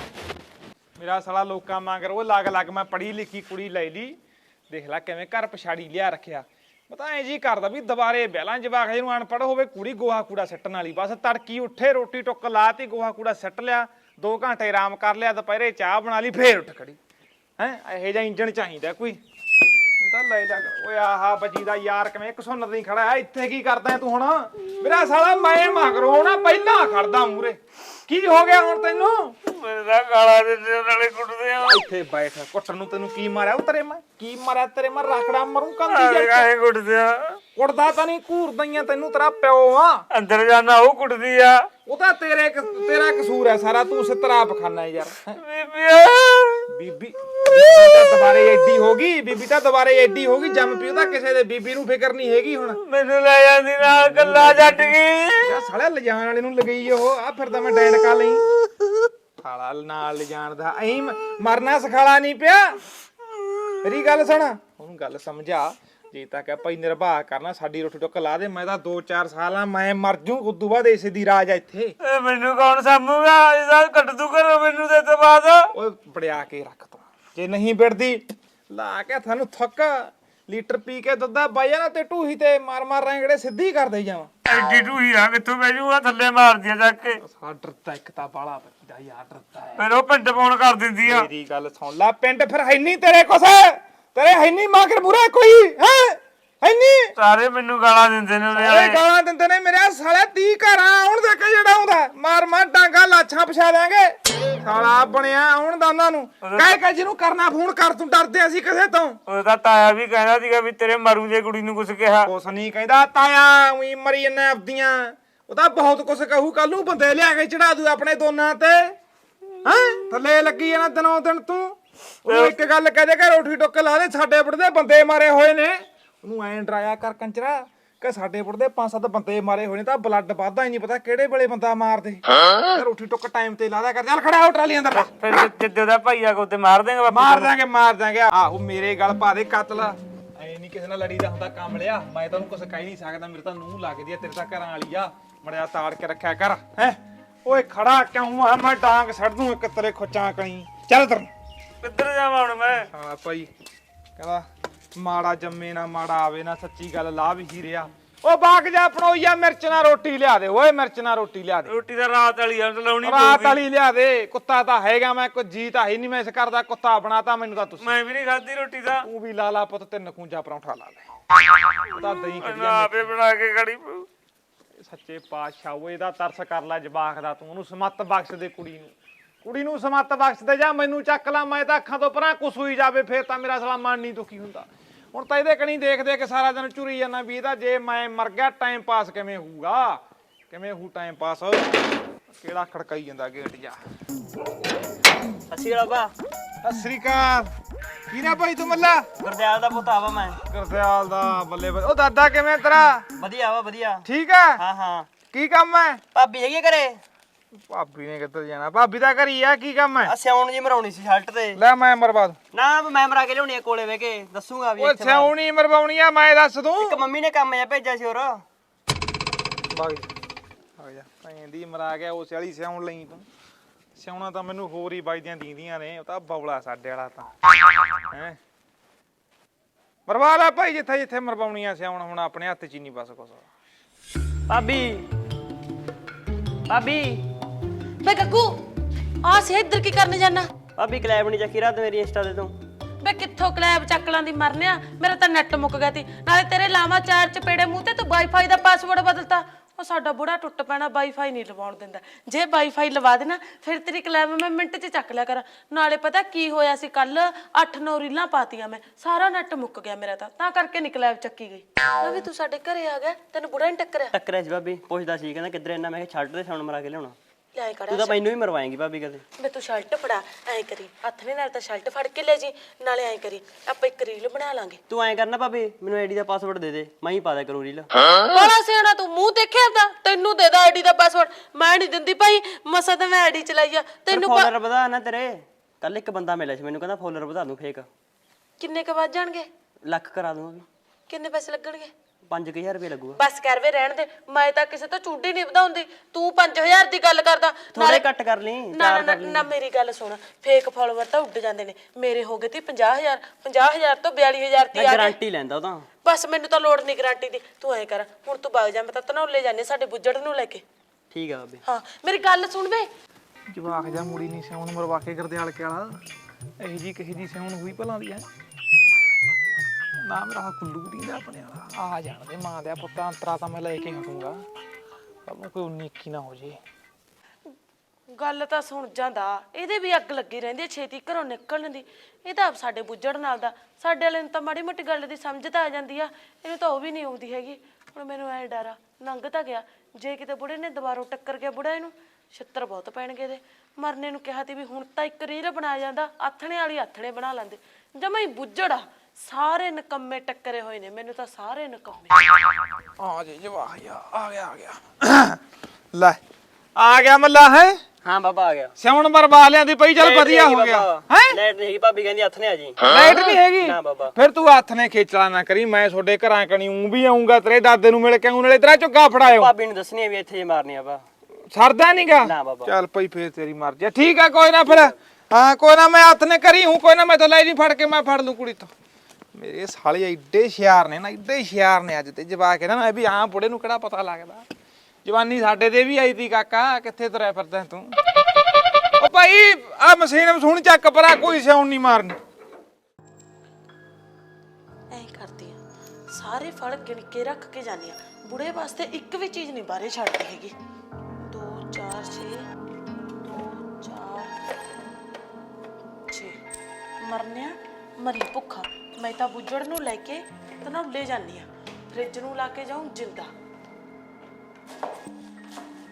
ਮੇਰਾ ਸਾਲਾ ਲੋਕਾਂ ਮੰਗਰ ਉਹ ਲੱਗ ਲੱਗ ਮੈਂ ਪੜ੍ਹੀ ਲਿਖੀ ਕੁੜੀ ਲੈ ਲਈ। ਦੇਖ ਲੈ ਕਿਵੇਂ ਘਰ ਪਛਾੜੀ ਲਿਆ ਰੱਖਿਆ। ਪਤਾ ਐ ਜੀ ਕਰਦਾ ਵੀ ਦੁਬਾਰੇ ਬਹਿਲਾਂ ਜਵਾਕ, ਜਿਹਨੂੰ ਅਨਪੜ੍ਹ ਹੋਵੇ ਕੁੜੀ ਗੋਹਾ ਕੂੜਾ ਸੱਟਣ ਵਾਲੀ। ਬਸ ਤੜਕੀ ਉੱਠੇ, ਰੋਟੀ ਟੁੱਕ ਲਾਤੀ, ਗੋਹਾ ਕੂੜਾ ਸੱਟ ਲਿਆ 2 ਘੰਟੇ ਆਰਾਮ ਕਰ ਲਿਆ, ਦੁਪਹਿਰੇ ਚਾਹ ਬਣਾ ਲਈ, ਫੇਰ ਉੱਠ ਖੜੀ। ਹੈ, ਇਹੋ ਜਿਹਾ ਇੰਜਣ ਚਾਹੀਦਾ ਕੋਈ। ਇਹ ਤਾਂ ਲੈ ਜਾ, ਓਏ ਆਹਾ ਬਜੀ ਦਾ ਯਾਰ ਕਿਵੇਂ, ਇੱਕ ਸੁੰਨ ਨਹੀਂ ਖੜਾ ਹੈ, ਇੱਥੇ ਕੀ ਕਰਦਾ ਹੈ ਤੂੰ ਹੁਣ? ਮੇਰਾ ਸਾਲਾ ਮੈਂ ਮਗਰੋਂ ਨਾ ਪਹਿਲਾਂ ਖੜਦਾ ਮੂਰੇ ਕੀ ਹੋ ਗਿਆ ਹੁਣ ਤੈਨੂੰ? ਮੇਰੇ ਤਾਂ ਗਾਲਾਂ ਦੇ ਨਾਲੇ ਕੁੱਟਦੇ ਆ। ਇੱਥੇ ਬੈਠ ਕੁੱਟਣ ਨੂੰ ਤੈਨੂੰ ਕੀ ਮਾਰਿਆ? ਉਤਰੇ ਮੈਂ ਕੀ ਮਾਰਿਆ ਤੇਰੇ? ਮੈਂ ਰਖੜਾ ਮਰੂੰ ਕੰਦੀ ਜਾ ਕਾਹੇ ਕੁੱਟਦੇ ਆ? ਕੁੱਟਦਾ ਤਾਂ ਨਹੀਂ ਘੂਰਦਾਈਆਂ ਤੈਨੂੰ ਤੇਰਾ ਪਿਓ ਆ। ਅੰਦਰ ਜਾਣਾ ਉਹ ਕੁੱਟਦੀ ਆ। ਉਹ ਤਾਂ ਤੇਰੇ ਤੇਰਾ ਕਸੂਰ ਹੈ ਸਾਰਾ ਤੂੰ ਸਤਰਾਪ ਖਾਨਾ ਯਾਰ। ਬੀਬੀਆ ਬੀਬੀ ਬੀਬੀ ਤਾਂ ਦੁਬਾਰੇ ਐਡੀ ਹੋ ਗਈ ਬੀਬੀ ਤਾਂ ਦੁਬਾਰੇ ਐਡੀ ਹੋ ਗਈ ਜੰਮ ਪਿਓ ਤਾਂ ਕਿਸੇ ਦੇ ਬੀਬੀ ਨੂੰ ਫਿਕਰ ਨਹੀਂ ਹੈਗੀ ਹੁਣ। ਮੈਨੂੰ ਲੈ ਜਾਂਦੀ ਨਾਲ ਗੱਲਾਂ ਛੱਡ ਗਈ। ਯਾ ਸਾਲਿਆ ਲਿਜਾਣ ਵਾਲੇ ਨੂੰ ਲਗਈ ਉਹ ਆ ਫਿਰਦਾ ਮੈਂ ਡੈਂਡਕਾ ਲਈ। ਸਾਲਾ ਨਾਲ ਲਿਜਾਣ ਦਾ ਐਂ ਮਰਨਾ ਸਖਾਲਾ ਨਹੀਂ ਪਿਆ। ਮੇਰੀ ਗੱਲ ਸੁਣ ਉਹਨੂੰ ਗੱਲ ਸਮਝਾ। ਜੇ ਤਾਂ ਕਹ ਭਾਈ ਨਿਰਵਾਹ ਕਰਨਾ ਸਾਡੀ ਰੋਟੀ ਟੁੱਕ ਲਾ ਦੇ ਮੈਂ ਤਾਂ 2-4 ਸਾਲਾਂ ਮੈਂ ਮਰ ਜੂ ਉਦੋਂ ਬਾਅਦ ਇਸੇ ਦੀ ਰਾਜ ਆ ਇੱਥੇ। ਇਹ ਮੈਨੂੰ ਕੌਣ ਸਾਂਭੂਗਾ? ਇਹਦਾ ਕੱਟ ਦੂ ਕਰੋ ਮੈਨੂੰ ਦੇ ਤੋਂ ਬਾਅਦ। ਓਏ ਬੜਿਆ ਕੇ ਰੱਖ ਤੂੰ। ਜੇ ਨਹੀਂ ਬਿੜਦੀ ਲਾ ਕੇ ਤੁਹਾਨੂੰ ਥੱਕ। ਲੀਟਰ ਪੀ ਕੇ ਦੁੱਧਾ ਪਾਇਆ ਨਾ ਤੇ ਢੂਹੀ ਤੇ ਮਾਰ ਮਾਰ ਰੈਂਗੜੇ ਸਿੱਧੀ ਕਰਦੇ ਜਾਵਾਂ। ਐਡੀ ਢੂਹੀ ਆ ਕਿੱਥੋਂ ਬਹਿ ਜੂਗਾ ਥੱਲੇ ਮਾਰਦੀ ਆ ਜਾ ਕੇ। ਸਾ ਡਰਦਾ ਇੱਕ ਤਾਂ ਬਾਲਾ ਬੱਚਾ ਯਾਰ ਡਰਦਾ ਹੈ। ਫਿਰ ਉਹ ਪਿੰਡ ਪਾਉਣ ਕਰ ਦਿੰਦੀ ਆ। ਮੇਰੀ ਗੱਲ ਸੁਣ ਲੈ ਪਿੰਡ ਫਿਰ ਹੈ ਨਹੀਂ ਤੇਰੇ ਕੁਛ ਤੇਰੇ ਹੈ ਨਹੀਂ ਮਾਗਰ ਬੁਰਾ ਕੋਈ ਹੈ? ਸਾਰੇ ਮੈਨੂੰ ਗਾਲਾਂ ਦਿੰਦੇ ਨੇ ਉਹਦੇ ਵਾਲੇ। ਗਾਲਾਂ ਦਿੰਦੇ ਨੇ ਮੇਰੇ ਸਾਲੇ 30 ਘਰਾਂ ਆਉਣ ਦੇ ਕੇ ਜਿਹੜਾ ਆਉਂਦਾ। ਮਾਰ ਮਾਰ ਡਾਂਗਾ ਲਾਛਾਂ ਪਛਾ ਦਿਆਂਗੇ। ਸਾਲਾ ਬਣਿਆ ਆਉਣ ਦਾ ਉਹਨਾਂ ਨੂੰ। ਕਹਿ ਕੇ ਜਿਹਨੂੰ ਕਰਨਾ ਫੋਨ ਕਰ ਤੂੰ ਡਰਦੇ ਅਸੀਂ ਕਿਸੇ ਤੋਂ। ਉਹ ਤਾਂ ਤਾਇਆ ਵੀ ਕਹਿੰਦਾ ਸੀਗਾ ਵੀ ਤੇਰੇ ਮਰੂ ਜੇ ਕੁੜੀ ਨੂੰ ਕੁਝ ਕਿਹਾ। ਕੁਛ ਨਹੀਂ ਕਹਿੰਦਾ ਤਾਇਆ ਉਹੀ ਮਰੀ ਜੰਨੇ ਆਪਦੀਆਂ। ਉਹ ਤਾਂ ਬਹੁਤ ਕੁਛ ਕਹੂ ਕੱਲ ਨੂੰ ਬੰਦੇ ਲਿਆ ਕੇ ਚੜਾ ਦੂ ਆਪਣੇ ਦੋਨਾਂ ਤੇ। ਹੈਂ? ਥੱਲੇ ਲੱਗੀ ਜਾਣਾ ਦਿਨੋਂ ਦਿਨ ਤੂੰ। ਉਹਨੂੰ ਇੱਕ ਗੱਲ ਕਹਦੇ ਕਿ ਰੋਟੀ ਟੁੱਕ ਲਾ ਦੇ ਸਾਡੇ ਬੁੜਦੇ ਬੰਦੇ ਮਾਰੇ ਹੋਏ ਨੇ। ਉਹਨੂੰ ਐਂ ਡਰਾਇਆ ਕਰ ਕੰਚਰਾ ਕਿ ਸਾਡੇ ਬੁੜਦੇ ਪੰਜ ਸੱਤ ਬੰਦੇ ਮਾਰੇ ਹੋਏ ਨੇ ਤਾਂ ਬਲੱਡ ਵੱਧਦਾ ਹੀ ਨਹੀਂ ਪਤਾ ਕਿਹੜੇ ਵੇਲੇ ਬੰਦਾ ਮਾਰਦੇ। ਤੇ ਰੋਟੀ ਟੁੱਕ ਟਾਈਮ ਤੇ ਲਾ ਦਿਆ ਕਰ ਚੱਲ ਖੜਾ ਹੋ ਟਰਾਲੀ ਅੰਦਰ। ਫਿਰ ਜਿੱਦੇ ਦਾ ਭਾਈਆ ਕੋ ਤੇ ਮਾਰ ਦੇਗਾ ਬਾਪੂ ਮਾਰ ਦਾਂਗੇ ਮਾਰ ਦਾਂਗੇ ਆਹੋ ਮੇਰੇ ਗੱਲ ਪਾ ਦੇ ਕਤਲ। ਐ ਨਹੀਂ ਕਿਸੇ ਨਾਲ ਲੜੀਦਾ ਹੁੰਦਾ ਕੰਮ ਲਿਆ। ਮੈਂ ਤੈਨੂੰ ਕੁਛ ਕਹਿ ਨਹੀਂ ਸਕਦਾ ਮੇਰੇ ਤਾਂ ਨੂੰਹ ਲੱਗਦੀ ਆ ਤੇਰੇ ਤਾਂ ਘਰਾਂ ਵਾਲੀ ਆ। ਮੜਿਆ ਤਾੜ ਕੇ ਰੱਖਿਆ ਕਰ ਹੈ? ਓਏ ਖੜਾ ਕਿਉਂ ਆ? ਮੈਂ ਡਾਂਗ ਛੱਡ ਦੂੰ ਇੱਕ ਤੇਰੇ ਖੋਚਾਂ ਕਣੀ ਚੱਲ ਤਰ ਕਿੱਧਰ ਜਾਵਾਂ ਹੁਣ ਮੈਂ? ਹਾਂ ਭਾਈ। ਕਹਿੰਦਾ ਮਾੜਾ ਜੰਮੇ ਨਾ ਮਾੜਾ ਆਵੇ ਨਾ ਸੱਚੀ ਗੱਲ ਲਾ ਵੀ ਹੀ ਰਿਹਾ? ਓ ਬਾਗ ਜਾ ਪਣੋਈਆ ਮਿਰਚ ਨਾਲ ਰੋਟੀ ਲਿਆ ਦੇ ਓਏ ਮਿਰਚ ਨਾਲ ਰੋਟੀ ਲਿਆ ਦੇ। ਰੋਟੀ ਤਾਂ ਰਾਤ ਵਾਲੀ ਆ ਲਾਉਣੀ ਰਾਤ ਪਊਗੀ। ਵਾਲੀ ਲਿਆ ਦੇ ਕੁੱਤਾ ਤਾਂ ਹੈਗਾ ਮੈਂ ਕੋਈ ਜੀ ਤਾਂ ਹੈ ਨਹੀਂ ਮੈਂ ਇਸ ਘਰ ਦਾ ਕੁੱਤਾ ਬਣਾਤਾ ਮੈਨੂੰ ਤਾਂ ਤੁਸੀਂ ਮੈਂ ਵੀ ਨਹੀਂ ਖਾਧੀ ਰੋਟੀ ਤਾਂ। ਤੂੰ ਵੀ ਲਾ ਲਾ ਪੁੱਤ ਤਿੰਨ ਖੂੰਜਾ ਪਰੌਂਠਾ ਲਾ ਲੈ। ਉਹਦਾ ਦਹੀਂ ਮੈਂ ਕੜੀਆਂ ਆਪੇ ਬਣਾ ਕੇ ਖੜੀ ਪਊ। ਸੱਚੇ ਪਾਤਸ਼ਾਹ ਉਹ ਇਹਦਾ ਤਰਸ ਕਰ ਲੈ ਜਵਾਕ ਦਾ ਤੂੰ ਉਹਨੂੰ ਸਮੱਤ ਬਖਸ਼ ਦੇ ਕੁੜੀ ਨੂੰ। ਕੁੜੀ ਨੂੰ ਸਮੱਤ ਬਖਸ਼ ਦੇ ਜਾਂ ਮੈਨੂੰ ਚੱਕ ਲਾ ਮੈਂ ਤਾਂ ਅੱਖਾਂ ਤੋਂ ਪਰਾਂ ਕੁਸ ਹੋਈ ਜਾਵੇ ਫੇਰ ਤਾਂ ਮੇਰਾ ਸਾਲਾ ਮਨ ਨਹੀਂ ਦੁਖੀ ਹੁੰਦਾ। ਹੁਣ ਤਾਂ ਇਹਦੇ ਕਣੀ ਦੇਖ ਕੇ ਸਾਰਾ ਦਿਨ ਚੁਰੀ ਜਾਂਦਾ ਵੀ ਇਹਦਾ ਜੇ ਮੈਂ ਮਰ ਗਿਆ ਟਾਈਮ ਪਾਸ ਕਿਵੇਂ ਹੋਊਗਾ? ਕਿਵੇਂ ਹੋਊ ਟਾਈਮ ਪਾਸ ਕਿਹੜਾ ਖੜਕਾਈ ਜਾਂਦਾ ਗੇਟ ਜਾ? ਅਸੀਂ ਬਾਬਾ। ਸਤਿ ਸ੍ਰੀ ਅਕਾਲ। ਕੀ ਨਾ ਭਾਈ ਤੂੰ ਮੱਲਾ? ਗੁਰਦਿਆਲ ਦਾ ਪੁੱਤ ਆਵਾ ਮੈਂ। ਗੁਰਦਿਆਲ ਦਾ ਬੱਲੇ ਬੱਲੇ। ਉਹ ਦਾਦਾ ਕਿਵੇਂ ਤੇਰਾ? ਵਧੀਆ ਵਾ ਵਧੀਆ। ਠੀਕ ਹੈ? ਹਾਂ ਹਾਂ। ਕੀ ਕੰਮ ਹੈ? ਭਾਬੀ ਹੈਗੀ ਆ ਘਰੇ? ਭਾਬੀ ਨੇ ਕਿੱਧਰ ਜਾਣਾ? ਭਾਬੀ ਦਾ ਘਰੀ ਆ ਕੀ ਕੰਮ ਹੈ? ਆ ਸਿਆਉਣ ਜੀ ਮਰਾਉਣੀ ਸੀ ਸ਼ਰਟ ਤੇ। ਲੈ ਮੈਂ ਮਰਵਾ ਦੂੰ। ਨਾ ਮੈਂ ਮਰਾ ਕੇ ਲਿਆਉਣੀ ਆ ਕੋਲੇ ਵੇ ਕੇ ਦੱਸੂਗਾ ਵੀ ਉਹ ਇੱਥੇ। ਸਿਆਉਣੀ ਮਰਵਾਉਣੀ ਆ ਮੈਂ ਦੱਸ ਦੂੰ। ਇੱਕ ਮੰਮੀ ਨੇ ਕੰਮ ਜਿਹਾ ਭੇਜਿਆ ਸੀ ਹੋਰ। ਭਾਗ ਜਾ। ਆ ਜਾ। ਪੈਂਦੀ ਮਰਾ ਗਿਆ ਉਸ ਵਾਲੀ ਸਿਆਉਣ ਲਈ ਤੂੰ। ਸਿਆਉਣਾ ਤਾਂ ਮੈਨੂੰ ਹੋਰ ਹੀ ਵੱਜਦੀਆਂ ਦੀਂਦੀਆਂ ਨੇ ਉਹ ਤਾਂ ਬੌਲਾ ਸਾਡੇ ਵਾਲਾ ਤਾਂ। ਹੈ? ਮਰਵਾ ਲੈ ਭਾਈ ਜਿੱਥੇ ਜਿੱਥੇ ਮਰਵਾਉਣੀਆਂ ਸਿਆਉਣ ਹੁਣ ਆਪਣੇ ਹੱਥ 'ਚ ਹੀ ਨਹੀਂ ਬਸ ਕੁਛ। ਭਾਬੀ। ਭਾਬੀ। ਬੇ ਗੱਗੂ ਆ ਸੇ ਇੱਧਰ ਕੀ ਕਰਨ ਜਾਣਾ ਭਾਬੀ ਕਲੈਬ ਨਹੀਂ ਚੱਕੀ ਰਾਤ ਮੇਰੀ ਇੰਸਟਾ ਤੇ ਤੂੰ। ਬੇ ਕਿੱਥੋਂ ਕਲੈਬ ਚੱਕਲਾਂ ਦੀ ਮਰਨਿਆ? ਮੇਰਾ ਤਾਂ ਨੈਟ ਮੁੱਕ ਗਿਆ ਤੀ ਨਾਲੇ ਤੇਰੇ ਲਾਵਾ ਚਾਰ ਚ ਪੇੜੇ ਮੂੰਹ ਤੇ ਤੂੰ ਵਾਈਫਾਈ ਦਾ ਪਾਸਵਰਡ ਬਦਲਤਾ। ਉਹ ਸਾਡਾ ਬੁੜਾ ਟੁੱਟ ਪੈਣਾ ਵਾਈਫਾਈ ਨਹੀਂ ਲਵਾਉਣ ਦਿੰਦਾ। ਜੇ ਵਾਈਫਾਈ ਲਵਾ ਦੇਣਾ ਫਿਰ ਤੇਰੀ ਕਲੈਬ ਮੈਂ ਮਿੰਟ 'ਚ ਚੱਕ ਲਿਆ ਕਰਾਂ। ਨਾਲੇ ਪਤਾ ਕੀ ਹੋਇਆ ਸੀ ਕੱਲ 8-9 ਰੀਲਾਂ ਪਾਤੀਆਂ ਮੈਂ। ਸਾਰਾ ਨੈਟ ਮੁੱਕ ਗਿਆ ਮੇਰਾ ਤਾਂ। ਤਾਂ ਕਰਕੇ ਨੀ ਕਲੈਬ ਚੱਕੀ ਗਈ। ਰਵੀ ਤੂੰ ਸਾਡੇ ਘਰੇ ਆ ਗਿਆ। ਤੈਨੂੰ ਬੁੜਾ ਨਹੀਂ ਟੱਕਰਿਆ? ਟੱਕਰਿਆ ਸੀ ਭਾਬੀ। ਪੁੱਛਦਾ ਸੀ ਕਹਿੰਦਾ ਕਿੱਧਰ ਇੰਨਾ? ਮੈਂ ਕਿਹਾ ਛੱਡ ਦੇ ਸਿਆਉਣ ਮਰਾ ਕੇ ਲਿਆਉਣਾ। ਲੈ ਕੜਾ ਤੂੰ ਤਾਂ ਮੈਨੂੰ ਵੀ ਮਰਵਾਏਂਗੀ ਭਾਬੀ ਕਦੇ। ਮੈਂ ਤੂੰ ਸ਼ਰਟ ਫੜਾ ਐਂ ਕਰੀ। ਹੱਥ ਨੇ ਨਾਲ ਤਾਂ ਸ਼ਰਟ ਫੜ ਕੇ ਲੈ ਜੀ ਨਾਲੇ ਐਂ ਕਰੀ। ਆਪਾਂ ਇੱਕ ਰੀਲ ਬਣਾ ਲਾਂਗੇ। ਤੂੰ ਐਂ ਕਰਨਾ ਭਾਬੀ ਮੈਨੂੰ ਆਈਡੀ ਦਾ ਪਾਸਵਰਡ ਦੇ ਦੇ ਮੈਂ ਹੀ ਪਾ ਦਿਆ ਕਰੂੰ ਰੀਲ। ਬੜਾ ਸਿਆਣਾ ਤੂੰ ਮੂੰਹ ਦੇਖਿਆ ਤਾਂ? ਤੈਨੂੰ ਦੇ ਦਾ ਆਈਡੀ ਦਾ ਪਾਸਵਰਡ ਮੈਂ ਨਹੀਂ ਦਿੰਦੀ ਭਾਈ ਮਸਾ ਤਾਂ ਮੈਂ ਆਈਡੀ ਚਲਾਈ ਆ। ਤੈਨੂੰ ਪਾ- ਫੋਲੋਅਰ ਵਧਾ ਨਾ ਤੇਰੇ। ਕੱਲ ਇੱਕ ਬੰਦਾ ਮਿਲਿਆ ਸੀ ਮੈਨੂੰ ਕਹਿੰਦਾ ਫੋਲੋਅਰ ਵਧਾ ਦੂੰ ਫੇਕ ਕਿੰਨੇ ਕ ਵੱਜ ਜਾਣਗੇ? ਲੱਖ ਕਰਾ ਦੂੰਗਾ ਕਿੰਨੇ ਪੈਸੇ ਲੱਗਣਗੇ? 5000 ਰੁਪਏ ਲੱਗੂਗਾ। ਬਸ ਕਰ ਵੇ ਰਹਿਣ ਦੇ ਮੈਂ ਤਾਂ ਕਿਸੇ ਤੋਂ ਚੂਡੀ ਨਹੀਂ ਵਧਾਉਂਦੀ ਤੂੰ 5000 ਦੀ ਗੱਲ ਕਰਦਾ ਥੋੜੇ ਘੱਟ ਕਰ ਲਈ ਨਾ ਨਾ, ਮੇਰੀ ਗੱਲ ਸੁਣ ਫੇਕ ਫਾਲੋਅਰ ਤਾਂ ਉੱਡ ਜਾਂਦੇ ਨੇ ਮੇਰੇ ਹੋ ਗਏ ਤੀ 50000 50000 ਤੋਂ 42000 ਦੀ ਮੈਂ ਆ ਗਏ ਗਾਰੰਟੀ ਲੈਂਦਾ ਉਹ ਤਾਂ। ਬਸ ਮੈਨੂੰ ਤਾਂ ਲੋੜ ਨਹੀਂ ਗਾਰੰਟੀ ਦੀ ਤੂੰ ਐ ਕਰ ਹੁਣ ਤੂੰ ਵਗ ਜਾ ਮੈਂ ਤਾਂ ਤਨੌਲੇ ਜਾਣੇ ਸਾਡੇ ਬੁੱਜੜ ਨੂੰ ਲੈ ਕੇ। ਠੀਕ ਆ ਭਾਬੀ ਹਾਂ ਮੇਰੀ ਗੱਲ ਸੁਣ ਵੇ। ਜਵਾਕ ਜਾ ਮੁੜੀ ਨਹੀਂ ਸਿਆਉਣ ਮਰਵਾ ਕੇ ਗਰਦਿਆਲ ਕੇ ਵਾਲਾ ਇਹ ਜੀ ਕਹੀ ਜੀ ਸਿਆਉਣ ਹੋਈ ਭਲਾਂ ਦੀ ਹੈ। ਨਾ ਮੇਰਾ ਕੁੱਲੂ ਦੀ ਦਾ ਆਪਣੇ ਵਾਲਾ। ਆ ਜਾਣ ਦੇ ਮਾਂ ਦੇ ਪੁੱਤਾਂ ਅੰਤਰਾ ਤਾਂ ਮੈਂ ਲੈ ਕੇ ਹਟੂੰਗਾ। ਪਰ ਕੋਈ 19 ਇੱਕੀ ਨਾ ਹੋ ਜੇ। ਗੱਲ ਤਾਂ ਸੁਣ ਜਾਂਦਾ ਇਹਦੇ ਵੀ ਅੱਗ ਲੱਗੀ ਰਹਿੰਦੀ ਹੈ ਛੇਤੀ ਘਰੋਂ ਨਿਕਲਣ ਦੀ। ਇਹ ਤਾਂ ਸਾਡੇ ਬੁੱਜੜ ਨਾਲ ਦਾ ਸਾਡੇ ਵਾਲੇ ਨੂੰ ਤਾਂ ਮਾੜੀ ਮੋਟੀ ਗੱਲ ਦੀ ਸਮਝ ਤਾਂ ਆ ਜਾਂਦੀ ਆ। ਇਹਨੂੰ ਤਾਂ ਉਹ ਵੀ ਨਹੀਂ ਆਉਂਦੀ ਹੈਗੀ। ਹੁਣ ਮੈਨੂੰ ਐ ਡਰ ਆ ਲੰਘ ਤਾਂ ਗਿਆ। ਜੇ ਕਿਤੇ ਬੁੜੇ ਨੇ ਦੁਬਾਰੋਂ ਟੱਕਰ ਗਿਆ ਬੁੜਾ ਇਹਨੂੰ ਛਿੱਤਰ ਬਹੁਤ ਪੈਣਗੇ ਇਹਦੇ। ਮਰਨੇ ਨੂੰ ਕਿਹਾ ਤੀ ਵੀ ਹੁਣ ਤਾਂ ਇੱਕ ਰੀਲ ਬਣਾ ਜਾਂਦਾ ਆਥਣੇ ਵਾਲੀ ਆਥਣੇ ਬਣਾ ਲੈਂਦੇ। ਜਮਾ ਹੀ ਬੁੱਜੜ ਆ। ਸਾਰੇ ਨਕੰਮੇ ਟੱਕਰੇ ਹੋਏ ਨੇ ਮੈਨੂੰ ਤਾਂ ਸਾਰੇ ਨਕੰਮੇ। ਆ ਜੇ ਜਵਾਕ ਜਾ ਆ ਗਿਆ ਆ ਗਿਆ। ਲੈ ਆ ਗਿਆ ਮੱਲਾ ਹੈ? ਹਾਂ ਬਾਬਾ ਆ ਗਿਆ। ਸਿਆਉਣ ਮਰਵਾ ਲਿਆਂਦੀ ਪਈ ਚੱਲ ਵਧੀਆ ਹੋ ਗਿਆ। ਹੈ? ਲੈਟ ਨਹੀਂ ਹੈਗੀ ਭਾਬੀ ਕਹਿੰਦੀ ਹੱਥ ਨੇ ਆ ਜੀ। ਲਾਈਟ ਨਹੀਂ ਹੈਗੀ? ਨਾ ਬਾਬਾ। ਫਿਰ ਤੂੰ ਹੱਥ ਨੇ ਖੇਚਲਾ ਨਾ ਕਰੀ ਮੈਂ ਤੁਹਾਡੇ ਘਰਾਂ ਕਣੀ ਉਂ ਵੀ ਆਉਂਗਾ ਤੇਰੇ ਦਾਦੇ ਨੂੰ ਮਿਲ ਕੇ ਆਉਂ ਨਾਲੇ ਤੇਰਾ ਝੁੱਗਾ ਫੜਾਇਓ। ਭਾਬੀ ਨੂੰ ਦੱਸਣੀ ਆ ਵੀ ਇੱਥੇ ਜੇ ਮਾਰਨੀ ਆ ਬਾ ਸਰਦਾ ਨਹੀਂਗਾ ਨਾ ਬਾਬਾ। ਚੱਲ ਪਈ ਫੇਰ ਤੇਰੀ ਮਰਜ਼ੀ ਆ। ਠੀਕ ਆ ਕੋਈ ਨਾ ਫਿਰ। ਹਾਂ ਕੋਈ ਨਾ ਮੈਂ ਹੱਥ ਨੇ ਕਰੀ ਹੂੰ ਕੋਈ ਨਾ ਮੈਂ ਤਾਂ ਲੈ ਜੀ ਫੜ ਕੇ ਮੈਂ ਫੜ ਲੂੰ ਕੁੜੀ ਤੋਂ। ਮੇਰੇ ਸਾਲੇ ਐਡੇ ਸ਼ਿਆਰ ਨੇ ਨਾ, ਐਡੇ ਸ਼ਿਆਰ ਨੇ ਅੱਜ ਤੇ ਜਵਾਕ ਹੈ ਨਾ ਇਹ ਵੀ ਹਾਂ ਬੁੜੇ ਨੂੰ ਕਿਹੜਾ ਪਤਾ ਲੱਗਦਾ। ਜਵਾਨੀ ਸਾਡੇ ਤੇ ਵੀ ਆਈ ਤੀ ਕਾਕਾ, ਕਿੱਥੇ ਤੁਰਿਆ ਫਿਰਦਾ ਤੂੰ? ਉਹ ਭਾਈ ਆ ਮਸ਼ੀਨ ਮਸੂਣ ਚੱਕ ਪਰਾ, ਕੋਈ ਸਿਆਉਣ ਨਹੀਂ ਮਾਰਨੀ। ਐਂ ਕਰਦੀ ਆ, ਸਾਰੇ ਫਲ ਗਿਣ ਕੇ ਰੱਖ ਕੇ ਜਾਂਦੀ ਆ। ਬੁੜੇ ਵਾਸਤੇ ਇੱਕ ਵੀ ਚੀਜ਼ ਨਹੀਂ ਬਾਰੇ ਛੱਡਦੀ ਹੈਗੀ। 2 4 6 2 4 6 ਮਰਨਿਆ ਮਰੀ ਭੁੱਖਾ। ਮੈਂ ਤਾਂ ਬੁੱਜੜ ਨੂੰ ਲੈ ਕੇ ਤਨੌਲੇ ਜਾਂਦੀ ਆ ਫ੍ਰਿਜ ਨੂੰ ਲਾ ਕੇ ਜਾਉਂ ਜਿੰਦਾ।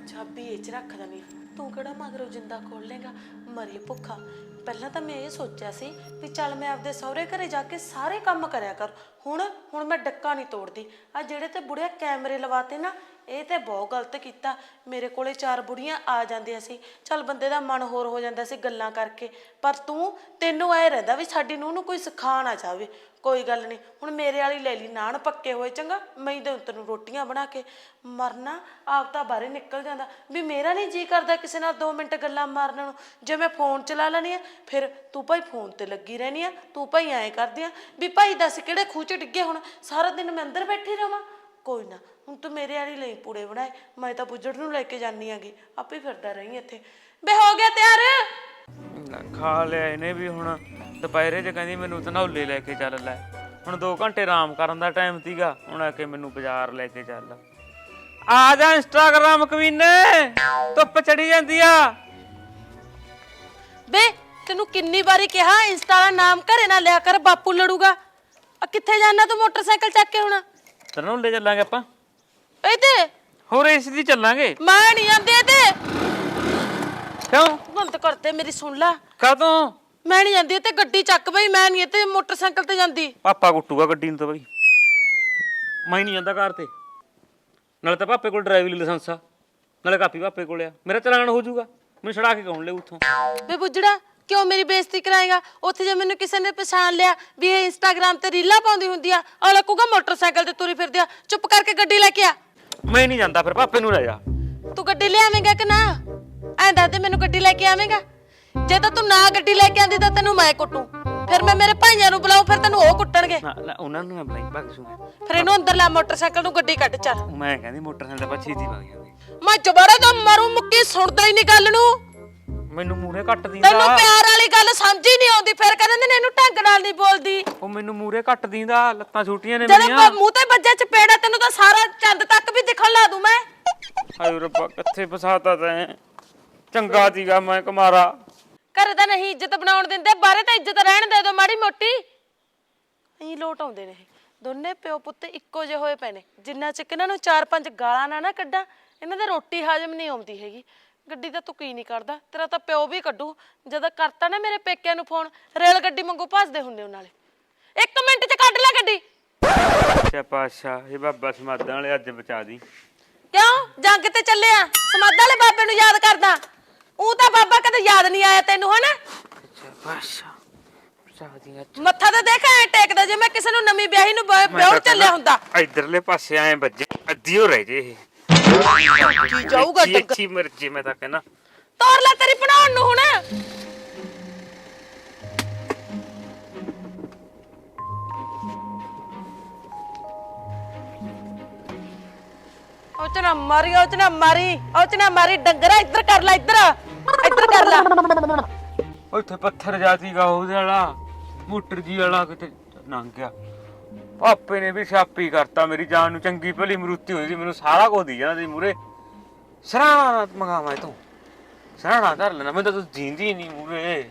ਚਾਬੀ ਇਹ ਚ ਰੱਖ ਦਨੀ ਤੂੰ ਕਿਹੜਾ ਮਗਰੋਂ ਜਿੰਦਾ ਖੋਲ ਲੇਗਾ ਮਰੀ ਭੁੱਖਾ। ਪਹਿਲਾਂ ਤਾਂ ਮੈਂ ਇਹ ਸੋਚਿਆ ਸੀ ਵੀ ਚੱਲ ਮੈਂ ਆਪਦੇ ਸਹੁਰੇ ਘਰੇ ਜਾ ਕੇ ਸਾਰੇ ਕੰਮ ਕਰਿਆ ਕਰ। ਹੁਣ ਹੁਣ ਮੈਂ ਡੱਕਾ ਨਹੀਂ ਤੋੜਦੀ। ਆ ਜਿਹੜੇ ਤੇ ਬੁੜਿਆ ਕੈਮਰੇ ਲਵਾਤੇ ਨਾ ਇਹ ਤੇ ਬਹੁਤ ਗਲਤ ਕੀਤਾ। ਮੇਰੇ ਕੋਲੇ ਚਾਰ ਬੁੜੀਆਂ ਆ ਜਾਂਦੀਆਂ ਸੀ। ਚੱਲ ਬੰਦੇ ਦਾ ਮਨ ਹੋਰ ਹੋ ਜਾਂਦਾ ਸੀ ਗੱਲਾਂ ਕਰਕੇ। ਪਰ ਤੂੰ, ਤੈਨੂੰ ਐ ਰਹਿੰਦਾ ਵੀ ਸਾਡੀ ਨੂੰਹ ਨੂੰ ਕੋਈ ਸਿਖਾ ਨਾ ਜਾਵੇ ਕੋਈ ਗੱਲ ਨਹੀਂ, ਹੁਣ ਮੇਰੇ ਵਾਲੀ ਲੈ ਲਈ ਨਾਨ ਪੱਕੇ ਹੋਏ, ਚੰਗਾ? ਮੈਂ ਦੇ ਤੈਨੂੰ ਰੋਟੀਆਂ ਬਣਾ ਕੇ। ਮਰਨਾ, ਆਪ ਤਾਂ ਬਾਹਰੇ ਨਿਕਲ ਜਾਂਦਾ। ਵੀ ਮੇਰਾ ਨਹੀਂ ਜੀ ਕਰਦਾ ਕਿਸੇ ਨਾਲ 2 ਮਿੰਟ ਗੱਲਾਂ ਮਾਰਨ ਨੂੰ। ਜੇ ਮੈਂ ਫੋਨ ਚਲਾ ਲੈਣੀ ਆ ਫਿਰ ਤੂੰ ਭਾਈ ਫੋਨ ਤੇ ਲੱਗੀ ਰਹਿਣੀ ਆ ਤੂੰ ਭਾਈ ਐਂ ਕਰਦੀ ਆ ਵੀ ਭਾਈ ਦੱਸ ਕਿਹੜੇ ਖੂਹ ਚ ਡਿੱਗੇ ਹੁਣ? ਸਾਰਾ ਦਿਨ ਮੈਂ ਅੰਦਰ ਬੈਠੀ ਰਵਾਂ। ਕੋਈ ਨਾ ਹੁਣ ਤੂੰ ਮੇਰੇ ਵਾਲੀ ਲਈ ਪੂੜੇ ਬਣਾਏ ਮੈਂ ਤਾਂ ਬੁੱਜੜ ਨੂੰ ਲੈ ਕੇ ਜਾਨੀ ਆਗੀ ਆਪੇ ਫਿਰਦਾ ਰਹੀ ਇੱਥੇ। ਬੇ ਹੋ ਗਿਆ ਤਿਆਰ? ਖਾ ਲਿਆ ਇਹਨੇ ਵੀ ਹੁਣ ਦੁਪਹਿਰੇ ਚ ਕਹਿੰਦੀ ਮੈਨੂੰ ਧਨੌਲੇ ਲੈ ਕੇ ਚੱਲ ਲੈ। ਹੁਣ 2 ਘੰਟੇ ਆਰਾਮ ਕਰਨ ਦਾ ਟਾਈਮ ਸੀਗਾ ਹੁਣ ਆ ਕੇ ਮੈਨੂੰ ਬਾਜ਼ਾਰ ਲੈ ਕੇ ਚੱਲ। ਆ ਜਾ ਇੰਸਟਾਗ੍ਰਾਮ ਕਵੀਨੇ ਧੁੱਪ ਚੜੀ ਜਾਂਦੀ ਆ। ਬੇ ਤੈਨੂੰ ਕਿੰਨੀ ਵਾਰੀ ਕਿਹਾ ਇੰਸਟਾ ਦਾ ਨਾਮ ਘਰੇ ਨਾ ਲਿਆ ਕਰ ਬਾਪੂ ਲੜੂਗਾ। ਆ ਕਿੱਥੇ ਜਾਣਾ ਤੂੰ ਮੋਟਰਸਾਈਕਲ ਚੱਕ ਕੇ ਹੁਣ? ਤੈਨੂੰ ਲੈ ਚੱਲਾਂਗੇ ਆਪਾਂ। ਇਹ ਤੇ ਹੋਰ ਇਸ ਦੀ ਚੱਲਾਂਗੇ। ਮੈਂ ਨਹੀਂ ਆਂਦੇ ਤੇ ਕਿਉਂ? ਬੰਦ ਕਰਤੇ ਮੇਰੀ ਸੁਣ ਲੈ। ਕਦੋਂ ਮੈਂ ਨਹੀਂ ਜਾਂਦੀ ਤੇ ਗੱਡੀ ਚੱਕ ਬਈ ਮੈਂ ਨਹੀਂ ਤੇ ਮੋਟਰਸਾਈਕਲ ਤੇ ਜਾਂਦੀ। ਪਾਪਾ ਕੁੱਟੂਗਾ ਗੱਡੀ ਨੂੰ ਤਾਂ ਬਈ। ਮੈਂ ਨਹੀਂ ਜਾਂਦਾ ਕਾਰ ਤੇ। ਨਾਲੇ ਤਾਂ ਪਾਪੇ ਕੋਲ ਡਰਾਈਵਿੰਗ ਲਾਇਸੈਂਸ ਆ। ਨਾਲੇ ਕਾਪੀ ਪਾਪੇ ਕੋਲ ਆ। ਮੇਰਾ ਚਲਾਨ ਹੋ ਜਾਊਗਾ। ਮੈਨੂੰ ਛੜਾ ਕੇ ਕੌਣ ਲੈ ਉੱਥੋਂ? ਬੇ ਬੁੱਜੜਾ ਕਿਉਂ ਮੇਰੀ ਬੇਇੱਜ਼ਤੀ ਕਰਾਏਗਾ? ਉੱਥੇ ਜੇ ਮੈਨੂੰ ਕਿਸੇ ਨੇ ਪਛਾਣ ਲਿਆ ਵੀ ਇਹ ਇੰਸਟਾਗ੍ਰਾਮ ਤੇ ਰੀਲਾਂ ਪਾਉਂਦੀ ਹੁੰਦੀ ਆ ਆ ਲੱਗੂਗਾ ਮੋਟਰਸਾਈਕਲ ਤੇ ਤੁਰੀ ਫਿਰਦੀ ਆ ਚੁੱਪ ਕਰਕੇ ਗੱਡੀ ਲੈ ਕੇ ਆ। ਮੈਂ ਨਹੀਂ ਜਾਂਦਾ ਫਿਰ ਪਾਪੇ ਨੂੰ ਲੈ ਜਾ। ਤੂੰ ਗੱਡੀ ਲਿਆਵੇਂਗਾ ਕਿ ਨਾ? ਐਂ ਦੱਸ ਦੇ ਮੈਨੂੰ ਗੱਡੀ ਲੈ ਕੇ ਆਵੇਂਗਾ। ਜੇ ਤਾਂ ਤੂੰ ਨਾ ਗੱਡੀ ਲੈ ਕੇ ਆਂਦੀ ਤਾਂ ਤੈਨੂੰ ਮੈਂ ਕੁੱਟੂ। ਫਿਰ ਮੈਂ ਮੇਰੇ ਭਾਈਆਂ ਨੂੰ ਬੁਲਾਉ ਫਿਰ ਤੈਨੂੰ ਉਹ ਕੁੱਟਣਗੇ। ਨਾ ਉਹਨਾਂ ਨੂੰ ਨਾ ਬੁਲਾਈ ਭਗ ਸੂ ਫਿਰ ਇਹਨੂੰ ਅੰਦਰ ਲਾ ਮੋਟਰਸਾਈਕਲ ਨੂੰ ਗੱਡੀ ਕੱਢ ਚੱਲ। ਮੈਂ ਕਹਿੰਦੀ ਮੋਟਰਸਾਈਕਲ ਤੇ ਪਛੀ ਦੀ ਵਗ ਜਾਂਦੀ ਮੈਂ ਜਬੜਾ ਤਾਂ ਮਾਰੂ ਮੁੱਕੀ ਸੁਣਦਾ ਹੀ ਨਹੀਂ ਗੱਲ ਨੂੰ। ਮੈਨੂੰ ਮੂਰੇ ਕੱਟ ਦਿੰਦਾ ਤੈਨੂੰ ਪਿਆਰ ਵਾਲੀ ਗੱਲ ਸਮਝ ਹੀ ਨਹੀਂ ਆਉਂਦੀ ਫਿਰ ਕਹਿੰਦੇ ਨੇ ਇਹਨੂੰ ਢੰਗ ਨਾਲ ਨਹੀਂ ਬੋਲਦੀ। ਉਹ ਮੈਨੂੰ ਮੂਰੇ ਕੱਟ ਦਿੰਦਾ ਲੱਤਾਂ ਛੋਟੀਆਂ ਨੇ ਜਦੋਂ ਮੇਰੀਆਂ। ਮੂੰਹ ਤੇ ਵੱਜਿਆ ਚਪੇੜਾ ਤੈਨੂੰ ਤਾਂ ਸਾਰਾ ਚੰਦ ਤੱਕ ਵੀ ਦਿਖਣ ਲਾ ਦੂੰ ਮੈਂ। ਹਾਏ ਰੱਬਾ ਕਿੱਥੇ ਫਸਾਤਾ ਤੈਂ? ਚੰਗਾ ਸੀਗਾ ਮੈਂ ਕੁਮਾਰਾ। ਘਰੇ ਤਾਂ ਨਹੀਂ ਇੱਜ਼ਤ ਬਣਾਉਣ ਦਿੰਦੇ ਬਾਹਰੇ ਤਾਂ ਇੱਜ਼ਤ ਰਹਿਣ ਦੇ ਦੋ ਮਾੜੀ ਮੋਟੀ। ਅਹੀਂ ਲੋਟ ਆਉਂਦੇ ਨੇ ਇਹ। ਦੋਨੇ ਪਿਓ ਪੁੱਤ ਇੱਕੋ ਜਿਹੇ ਹੋਏ ਪਏ ਨੇ। ਜਿੰਨਾ ਚਿਕ ਇਹਨਾਂ ਨੂੰ ਚਾਰ ਪੰਜ ਗਾਲਾਂ ਨਾ ਨਾ ਕੱਢਾਂ ਇਹਨਾਂ ਦੇ ਰੋਟੀ ਹਾਜ਼ਮ ਨਹੀਂ ਆਉਂਦੀ ਹੈਗੀ। ਗੱਡੀ ਤਾਂ ਤੂੰ ਕੀ ਨਹੀਂ ਕਰਦਾ? ਤੇਰਾ ਤਾਂ ਪਿਓ ਵੀ ਕੱਢੂ। ਜਦੋਂ ਕਰਤਾ ਨਾ ਮੇਰੇ ਪੇਕਿਆਂ ਨੂੰ ਫੋਨ ਰੇਲ ਗੱਡੀ ਵਾਂਗੂ ਭੱਜਦੇ ਹੁੰਦੇ ਉਹਨਾਂ ਨਾਲੇ। ਇੱਕ ਮਿੰਟ 'ਚ ਕੱਢ ਲੈ ਗੱਡੀ। ਅੱਛਾ ਪਾਸ਼ਾ ਇਹ ਬਾਬਾ ਸਮਾਦਾਂ ਵਾਲੇ ਅੱਜ ਬਚਾ ਦੀ। ਕਿਉਂ? ਜੰਗ ਤੇ ਚੱਲਿਆ? ਸਮਾਧਾਂ ਵਾਲੇ ਬਾਬੇ ਨੂੰ ਯਾਦ ਕਰਦਾ। ਉਹ ਤਾਂ ਬਾਬਾ ਕਦੇ ਯਾਦ ਨਹੀਂ ਆਇਆ ਤੈਨੂੰ ਹਨਾ? ਅੱਛਾ ਪਾਸ਼ਾ ਬਚਾ ਦੀ ਅੱਜ। ਮੱਥਾ ਤੇ ਦੇਖ ਐ ਟੇਕਦਾ ਜੇ ਮੈਂ ਕਿਸੇ ਨੂੰ ਨਵੀਂ ਵਿਆਹੀ ਨੂੰ ਵਿਆਹ ਚੱਲਿਆ ਹੁੰਦਾ। ਇਧਰਲੇ ਪਾਸੇ ਆਏ ਵੱਜੇ ਅੱਧੀ ਹੋ ਰਹਿ ਜੇ ਇਹ। ਕੀ ਜਾਊਗਾ ਅੱਛੀ- ਡੰਗ ਅੱਛੀ ਮਰਜ਼ੀ ਮੈਂ ਤਾਂ ਕਹਿੰਦਾ ਤੋਰ ਲੈ ਤੇਰੀ ਬਣਾਉਣ ਨੂੰ ਹੁਣ। ਉਹ ਚ ਨਾ ਮਾਰੀ ਉਹ ਚ ਨਾ ਮਾਰੀ ਉਹ ਚ ਨਾ ਮਾਰੀ ਡੰਗਰਾ ਇੱਧਰ ਕਰ ਲੈ ਇੱਧਰ ਇੱਧਰ ਕਰ ਲੈ। ਉੱਥੇ ਪੱਥਰ ਜਾਤੀਗਾ ਉਹਦੇ ਵਾਲਾ ਮੋਟਰ ਜੀ ਵਾਲਾ ਕਿਤੇ ਲੰਘ ਗਿਆ। ਪਾਪੇ ਨੇ ਵੀ ਛਾਪੀ ਕਰਤਾ ਮੇਰੀ ਜਾਨ ਨੂੰ ਚੰਗੀ ਭਲੀ ਮਰੂਤੀ ਹੋਈ ਸੀ ਮੈਨੂੰ ਸਾਰਾ ਕੁਝ ਦੀ ਜਾਂਦਾ ਸੀ ਮੂਰੇ ਸਰਾਣਾ ਮੰਗਾਵਾਂ ਤੂੰ। ਸਰਾਣਾ ਧਰ ਲੈਣਾ ਮੈਂ ਤਾਂ ਤੂੰ ਜੀਂਦੀ ਨਹੀਂ ਮੂਰੇ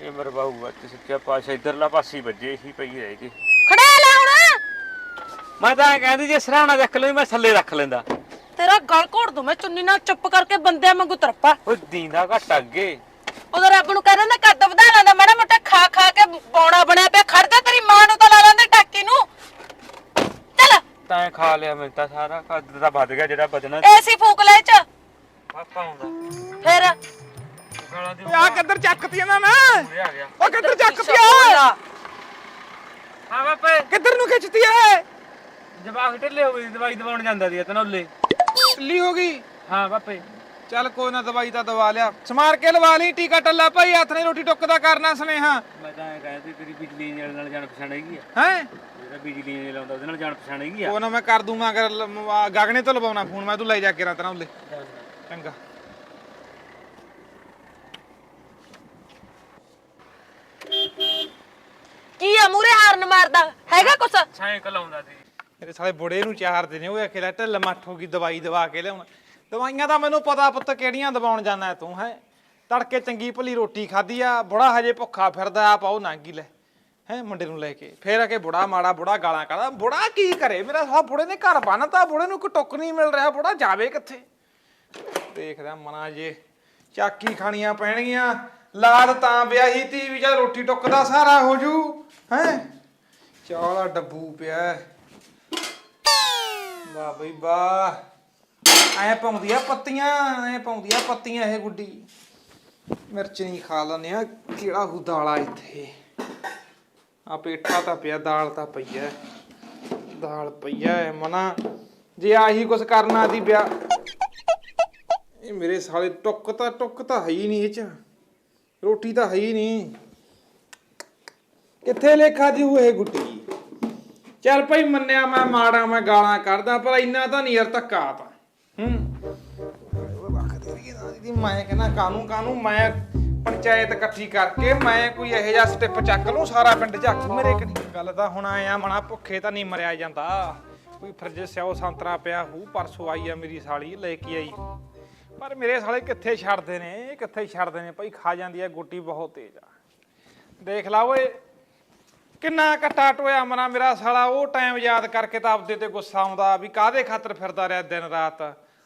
ਇਹ ਮਰ ਬਾਹੂ ਅੱਜ ਸੱਚਾ ਪਾਸ਼ਾ ਇਧਰਲਾ ਪਾਸੇ ਵੱਜੇ ਹੀ ਪਈ ਰਹਿ ਗਈ ਖੜਾ ਲੈ ਹੁਣ। ਮੈਂ ਤਾਂ ਕਹਿੰਦੀ ਜੇ ਸਰਾਣਾ ਰੱਖ ਲਈ ਮੈਂ ਥੱਲੇ ਰੱਖ ਲੈਂਦਾ। ਤੇਰਾ ਗਲ ਘੋੜ ਦੂੰ ਮੈਂ ਚੁੰਨੀ ਨਾਲ ਚੁੱਪ ਕਰਕੇ ਬੰਦਿਆਂ ਵਾਂਗੂ ਤਰਪਾ ਉਹ ਦੀਂਦਾ ਘੱਟ ਅੱਗੇ। ਉਦੋਂ ਰੱਬ ਨੂੰ ਕਹਿੰਦਾ ਨਾ ਕੱਦ ਵਧਾ ਲੈਂਦਾ ਮਾੜਾ ਮੋਟਾ ਖਾ ਖਾ ਕੇ ਬੌਣਾ ਬਣਿਆ ਪਿਆ ਖੜ ਜਾ ਤੇਰੀ ਮਾਂ ਨੂੰ ਤਾਂ ਲਾ ਲੈਂਦੇ ਟਾਕੀ ਨੂੰ। ਚੱਲ। ਤਾਂ ਖਾ ਲਿਆ ਮੈਂ ਤਾਂ ਸਾਰਾ ਕੱਦ ਤਾਂ ਵੱਧ ਗਿਆ ਜਿਹੜਾ ਬਚਣਾ। ਏਸੀ ਫੂਕ ਲੈ ਚ। ਪਾਪਾ ਆਉਂਦਾ। ਫਿਰ? ਗਾਲਾਂ ਦੀ ਆ ਕਿੱਧਰ ਚੱਕਤੀਆਂ ਨਾ ਮੈਂ ਉਰੇ ਆ ਗਿਆ। ਉਹ ਕਿੱਧਰ ਚੱਕਤੀ। ਆ? ਹਾਂ ਬਾਪੇ ਕਿੱਧਰ ਨੂੰ ਖਿੱਚਤੀ ਐ ਜਵਾਕ ਢਿੱਲੇ ਹੋ ਸੀ, ਦਵਾਈ ਦਵਾਉਣ ਜਾਂਦਾ ਸੀ ਤਨੌਲੇ। ਢਿੱਲੀ ਹੋ ਗਈ। ਹਾਂ ਬਾਪੇ ਚੱਲ ਕੋਈ ਨਾ ਦਵਾਈ ਤਾਂ ਦਵਾ ਲਿਆ। ਸਮਾਰ ਕੇ ਲਵਾ ਲਈ ਟੀਕਾ ਟੱਲਾ ਭਾਈ ਹੱਥ ਨੇ ਰੋਟੀ ਟੁੱਕ ਦਾ ਕਰਨਾ ਸੁਨੇਹਾ। ਮੈਂ ਤਾਂ ਇਹ ਕਹਿੰਦਾ ਤੇਰੀ ਬਿਜਲੀ ਨਾਲ ਨਾਲ ਜਾਣ ਪਛਾਣ ਹੈਗੀ ਆ। ਹੈ? ਜਿਹੜਾ ਬਿਜਲੀ ਨਾਲ ਲਾਉਂਦਾ ਉਹਦੇ ਨਾਲ ਜਾਣ ਪਛਾਣ ਹੈਗੀ ਆ। ਉਹ ਨਾ ਮੈਂ ਕਰ ਦੂੰ ਮੈਂ ਅਗਰ ਲ- ਆ ਗਾਗਣੇ ਤੋਂ ਲਵਾਉਣਾ ਫੋਨ ਮੈਂ ਤੂੰ ਲੈ ਜਾ ਕੇ ਰਾਤ ਨਾਲ ਚੰਗਾ। ਕੀ ਆ ਮੂਰੇ ਹਾਰਨ ਮਾਰਦਾ? ਹੈਗਾ ਕੁਛ? ਸਾਈਕਲ ਆਉਂਦਾ ਸੀ ਮੇਰੇ ਸਾਲੇ ਬੁੜੇ ਨੂੰ ਚਾਰਦੇ ਨੇ ਉਹ ਆਖੇ ਲੈ ਢਿੱਲ ਮੱਠ ਹੋ ਗਈ ਦਵਾਈ ਦਵਾ ਕੇ ਲਿਆਉਣਾ। ਦਵਾਈਆਂ ਤਾਂ ਮੈਨੂੰ ਪਤਾ ਪੁੱਤ ਕਿਹੜੀਆਂ ਦਵਾਉਣ ਜਾਣਾ ਤੂੰ, ਹੈ? ਤੜਕੇ ਚੰਗੀ ਭਲੀ ਰੋਟੀ ਖਾਧੀ ਆ, ਬੁੜਾ ਹਜੇ ਭੁੱਖਾ ਫਿਰਦਾ ਆ ਪਾਉ ਨਾਂਗੀ ਲੈ, ਹੈ, ਮੁੰਡੇ ਨੂੰ ਲੈ ਕੇ। ਫੇਰ ਆ ਕੇ ਬੁੜਾ ਮਾੜਾ, ਬੁੜਾ ਗਾਲਾਂ ਕੱਢਦਾ, ਬੁੜਾ ਕੀ ਕਰੇ? ਮੇਰਾ ਸਾਲਾ ਬੁੜੇ ਨੇ ਘਰ ਬੰਨਤਾ ਬੁੜੇ ਨੂੰ ਕੋਈ ਟੁੱਕ ਨਹੀਂ ਮਿਲ ਰਿਹਾ, ਬੁੜਾ ਜਾਵੇ ਕਿੱਥੇ? ਦੇਖਦਾ ਮਨਾ ਜੇ, ਚਾਕੀ ਖਾਣੀਆਂ ਪੈਣਗੀਆਂ, ਲਾਦ ਤਾਂ ਵਿਆਹੀ ਤੀ ਵੀ ਜਦ ਰੋਟੀ ਟੁੱਕਦਾ ਸਾਰਾ ਹੋ ਜੂ, ਹੈ? ਚੌਲਾ ਡੱਬੂ ਪਿਆ। ਵਾਹ ਬਈ ਵਾਹ। ਐ ਪਾਉਂਦੀ ਆ ਪੱਤੀਆਂ, ਐ ਪਾਉਂਦੀ ਆ ਪੱਤੀਆਂ ਇਹ ਗੁੱਡੀ। ਮਿਰਚ ਨਹੀਂ ਖਾ ਲੈਂਦੇ ਆ, ਕਿਹੜਾ ਹੂ ਦਾਲਾ ਇੱਥੇ? ਆ ਪੇਠਾ ਤਾਂ ਪਿਆ, ਦਾਲ ਤਾਂ ਪਈ ਐ। ਦਾਲ ਪਈ ਐ, ਮਨਾ। ਜੇ ਆਹੀ ਕੁਛ ਕਰਨਾ ਦੀ ਵਿਆਹ ਇਹ ਮੇਰੇ ਸਾਲੇ ਟੁੱਕ ਤਾਂ ਟੁੱਕ ਤਾਂ ਹੈ ਹੀ ਨਹੀਂ ਇਹ ਚ। ਰੋਟੀ ਤਾਂ ਹੈ ਹੀ ਨਹੀਂ। ਕਿੱਥੇ ਲੇਖਾ ਦੀ ਇਹ ਗੁੱਡੀ? ਚੱਲ ਭਾਈ ਮੰਨਿਆ ਮੈਂ, ਮਾੜਾ ਮੈਂ ਗਾਲਾਂ ਕੱਢਦਾ, ਪਰ ਇੰਨਾ ਤਾਂ ਨਹੀਂ ਯਾਰ ਧੱਕਾ ਤਾਂ। ਹੂੰ। ਉਹ ਰੱਖ ਦੇ ਦੀ ਮੈਂ ਕਹਿੰਦਾ ਕਾਨੂੰ ਕਾਨੂੰ ਮੈਂ ਪੰਚਾਇਤ ਇਕੱਠੀ ਕਰਕੇ ਮੈਂ ਕੋਈ ਇਹੋ ਜਿਹਾ ਸਟੈਪ ਚੱਕ ਲੂੰ ਸਾਰਾ ਪਿੰਡ ਝਾਕੂ ਮੇਰੇ ਕਨੀ ਗੱਲ ਤਾਂ ਹੁਣ ਆਇਆ ਮਣਾ ਭੁੱਖੇ ਤਾਂ ਨਹੀਂ ਮਰਿਆ ਜਾਂਦਾ। ਕੋਈ ਫਰਿੱਜ ਸਿਓ ਸੰਤਰਾ ਪਿਆ ਹੂ, ਪਰਸੋਂ ਆਈ ਆ ਮੇਰੀ ਸਾਲੀ, ਲੈ ਕੇ ਆਈ। ਪਰ ਮੇਰੇ ਸਾਲੇ ਕਿੱਥੇ ਛੱਡਦੇ ਨੇ ਕਿੱਥੇ ਛੱਡਦੇ ਨੇ? ਭਾਈ ਖਾ ਜਾਂਦੀ ਆ ਗੋਟੀ ਬਹੁਤ ਤੇਜ਼ ਆ। ਦੇਖ ਲਾ ਓਏ, ਕਿੰਨਾ ਕੱਟਾ ਟੋਇਆ ਮਨਾ ਮੇਰਾ ਸਾਲਾ, ਉਹ ਟਾਈਮ ਯਾਦ ਕਰਕੇ ਤਾਂ ਆਪਦੇ ਤੇ ਗੁੱਸਾ ਆਉਂਦਾ ਵੀ ਕਾਹਦੇ ਖਾਤਰ ਫਿਰਦਾ ਰਿਹਾ ਦਿਨ ਰਾਤ?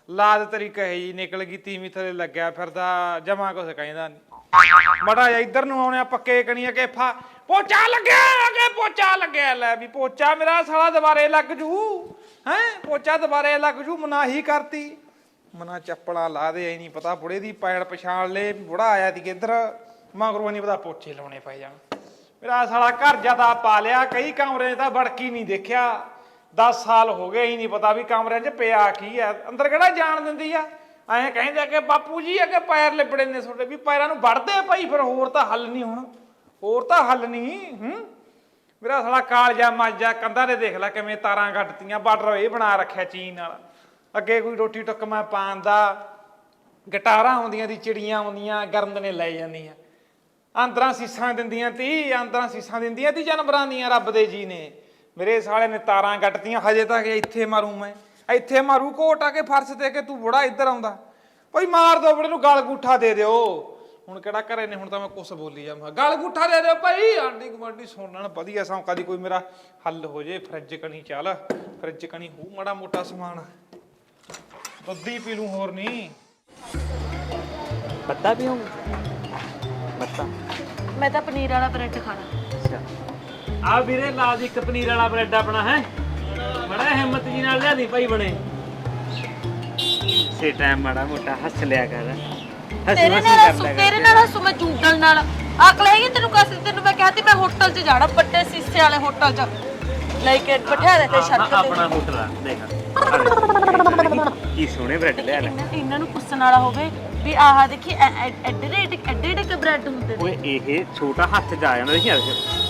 ਲਾਦ ਤੇਰੀ ਕਹੇ ਜੀ ਨਿਕਲ ਗਈ, ਤੀਵੀਂ ਥਲੇ ਲੱਗਿਆ ਫਿਰਦਾ, ਜਮਾ ਕੁਛ ਕਹਿੰਦਾ ਨਹੀਂ ਮੜਾ ਜਾ ਇੱਧਰ ਨੂੰ ਆਉਣੇ ਪੱਕੇ ਕਣੀਆਂ ਕੇ ਪੋਚਾ ਲੱਗਿਆ, ਅਗੇ ਪੋਚਾ ਲੱਗਿਆ, ਲੈ ਵੀ ਪੋਚਾ ਮੇਰਾ ਸਾਲਾ ਦੁਬਾਰੇ ਲੱਗ ਜੂ, ਹੈ? ਪੋਚਾ ਦੁਬਾਰੇ ਲੱਗ ਜੂ, ਮਨਾਹੀ ਕਰਤੀ। ਮਨਾ ਚੱਪਲਾਂ ਲਾ ਦੇ, ਐ ਨਹੀਂ ਪਤਾ ਬੁੜੇ ਦੀ ਪੈੜ ਪਛਾਣ ਲੈ ਬੁੜਾ ਆਇਆ ਸੀ ਇੱਧਰ। ਮਗਰੋਂ ਨਹੀਂ ਪਤਾ ਪੋਚੇ ਲਾਉਣੇ ਪੈ ਜਾਣ ਮੇਰਾ ਸਾਲਾ ਘਰ ਜ਼ਿਆਦਾ ਪਾ ਲਿਆ, ਕਈ ਕਮਰੇ ਤਾਂ ਵੜਕੀ ਨਹੀਂ ਦੇਖਿਆ। 10 ਸਾਲ ਹੋ ਗਏ ਹੀ ਨਹੀਂ ਪਤਾ ਵੀ ਕਮਰਿਆਂ 'ਚ ਪਿਆ ਕੀ ਆ। ਅੰਦਰ ਕਿਹੜਾ ਜਾਣ ਦਿੰਦੀ ਆ? ਐਂ ਕਹਿੰਦੇ ਆ ਕਿ ਬਾਪੂ ਜੀ, ਅੱਗੇ ਪੈਰ ਲਿਬੜੇ ਨੇ ਤੁਹਾਡੇ, ਵੀ ਪੈਰਾਂ ਨੂੰ ਵੜਦੇ ਭਾਈ, ਫਿਰ ਹੋਰ ਤਾਂ ਹੱਲ ਨਹੀਂ ਹੁਣ। ਹੋਰ ਤਾਂ ਹੱਲ ਨਹੀਂ, ਹੂੰ? ਮੇਰਾ ਸਾਲਾ ਕਾਲਜਾ ਮਾਜਾ, ਕੰਧਾਂ ਦੇ ਦੇਖ ਲੈ ਕਿਵੇਂ ਤਾਰਾਂ ਗੱਡਤੀਆਂ, ਬਾਰਡਰ ਇਹ ਬਣਾ ਰੱਖਿਆ ਚੀਨ ਨਾਲ। ਅੱਗੇ ਕੋਈ ਰੋਟੀ ਟੁੱਕ ਮੈਂ ਪਾਣ ਦਾ, ਗਟਾਰਾਂ ਆਉਂਦੀਆਂ ਦੀ, ਚਿੜੀਆਂ ਆਉਂਦੀਆਂ ਗਰੰਦ ਨੇ ਲੈ ਜਾਂਦੀਆਂ। ਆਂਦਰਾਂ ਸੀਸਾਂ ਦਿੰਦੀਆਂ ਤੀ, ਆਂਦਰਾਂ ਸੀਸਾਂ ਦਿੰਦੀਆਂ ਤੀ, ਜਾਨਵਰਾਂ ਦੀਆਂ, ਰੱਬ ਦੇ ਜੀ ਨੇ। ਮੇਰੇ ਸਾਲੇ ਨੇ ਤਾਰਾਂ ਗੱਟਤੀਆਂ ਹਜੇ ਤੱਕ ਇੱਥੇ ਮਾਰੂ ਮੈਂ। ਇੱਥੇ ਮਾਰੂ ਕੋਟ ਆ ਕੇ ਫਰਸ਼ ਤੇ ਕਿ ਤੂੰ ਬੜਾ ਇੱਧਰ ਆਉਂਦਾ। ਭਾਈ ਮਾਰ ਦੋ ਬੜੇ ਨੂੰ ਗਲ ਗੂਠਾ ਦੇ ਦਿਓ। ਹੁਣ ਕਿਹੜਾ ਘਰੇ ਨੇ ਹੁਣ ਤਾਂ ਮੈਂ ਕੁਛ ਬੋਲੀ ਜਾ ਮੈਂ ਗਲ ਗੂਠਾ ਦੇ ਦਿਓ ਭਾਈ ਆਂਡੀ ਗਵਾਂਡੀ ਸੁਣਨ ਵਧੀਆ ਸੌਂਕਾ ਦੀ ਕੋਈ ਮੇਰਾ ਹੱਲ ਹੋ ਜੇ। ਫਰਿੱਜ ਕਣੀ ਚੱਲ ਫਰਿੱਜ ਕਣੀ ਹੂ ਮੜਾ ਮੋਟਾ ਸਮਾਨ। ਦੁੱਧੀ ਪੀ ਲੂੰ ਹੋਰ ਨਹੀਂ ਪੱਤਾ ਪੀਓਗੇ? ਪੱਤਾ। ਮੈਂ ਤਾਂ ਪਨੀਰ ਵਾਲਾ ਬ੍ਰੈਡ ਖਾਣਾ। ਅੱਛਾ। ਆ ਵੀਰੇ ਲਾ ਦੀ ਇੱਕ ਪਨੀਰ ਵਾਲਾ ਬ੍ਰੈਡ ਆਪਣਾ ਹੈ ਬੜਾ ਹਿੰਮਤ ਜੀ ਨਾਲ ਲਿਆਦੀ ਭਾਈ ਬਣੇ ਸੇ ਟਾਈਮ ਮਾੜਾ ਮੋਟਾ ਹੱਸ ਲਿਆ ਕਰ ਹੱਸ ਤੇਰੇ ਨਾਲ ਹੱਸੂ। ਤੇਰੇ ਨਾਲ ਹੱਸੂ ਮੈਂ ਜੂਡਲ ਨਾਲ ਅਕਲ ਹੈਗੀ ਤੈਨੂੰ ਕਾਸੇ ਤੈਨੂੰ ਮੈਂ ਕਹਤੀ ਮੈਂ ਹੋਟਲ 'ਚ ਜਾਣਾ ਵੱਡੇ ਸੀਸੇ ਵਾਲੇ ਹੋਟਲ 'ਚ ਲੈ ਕੇ ਬਿਠਾ ਦੇ ਤੇ ਛੱਤ ਤੇ ਆਪਣਾ ਹੋਟਲ ਆ ਦੇਖ। ਕੀ ਸੋਹਣੇ ਬ੍ਰੈਡ ਲਿਆ ਲੈ ਇਹਨਾਂ ਇਹਨਾਂ ਨੂੰ ਪੁੱਛਣ ਵਾਲਾ ਹੋਵੇ ਵੀ ਆਹ ਦੇਖੀ ਐਡੇ ਐਡੇ ਐਡੇ ਐਡੇ ਬ੍ਰੈਡ ਹੁੰਦੇ ਨੇ। ਓਏ ਇਹ ਛੋਟਾ ਹੱਥ ਜਾ ਜਾਂਦਾ ਦੇਖੀ ਯਾਰ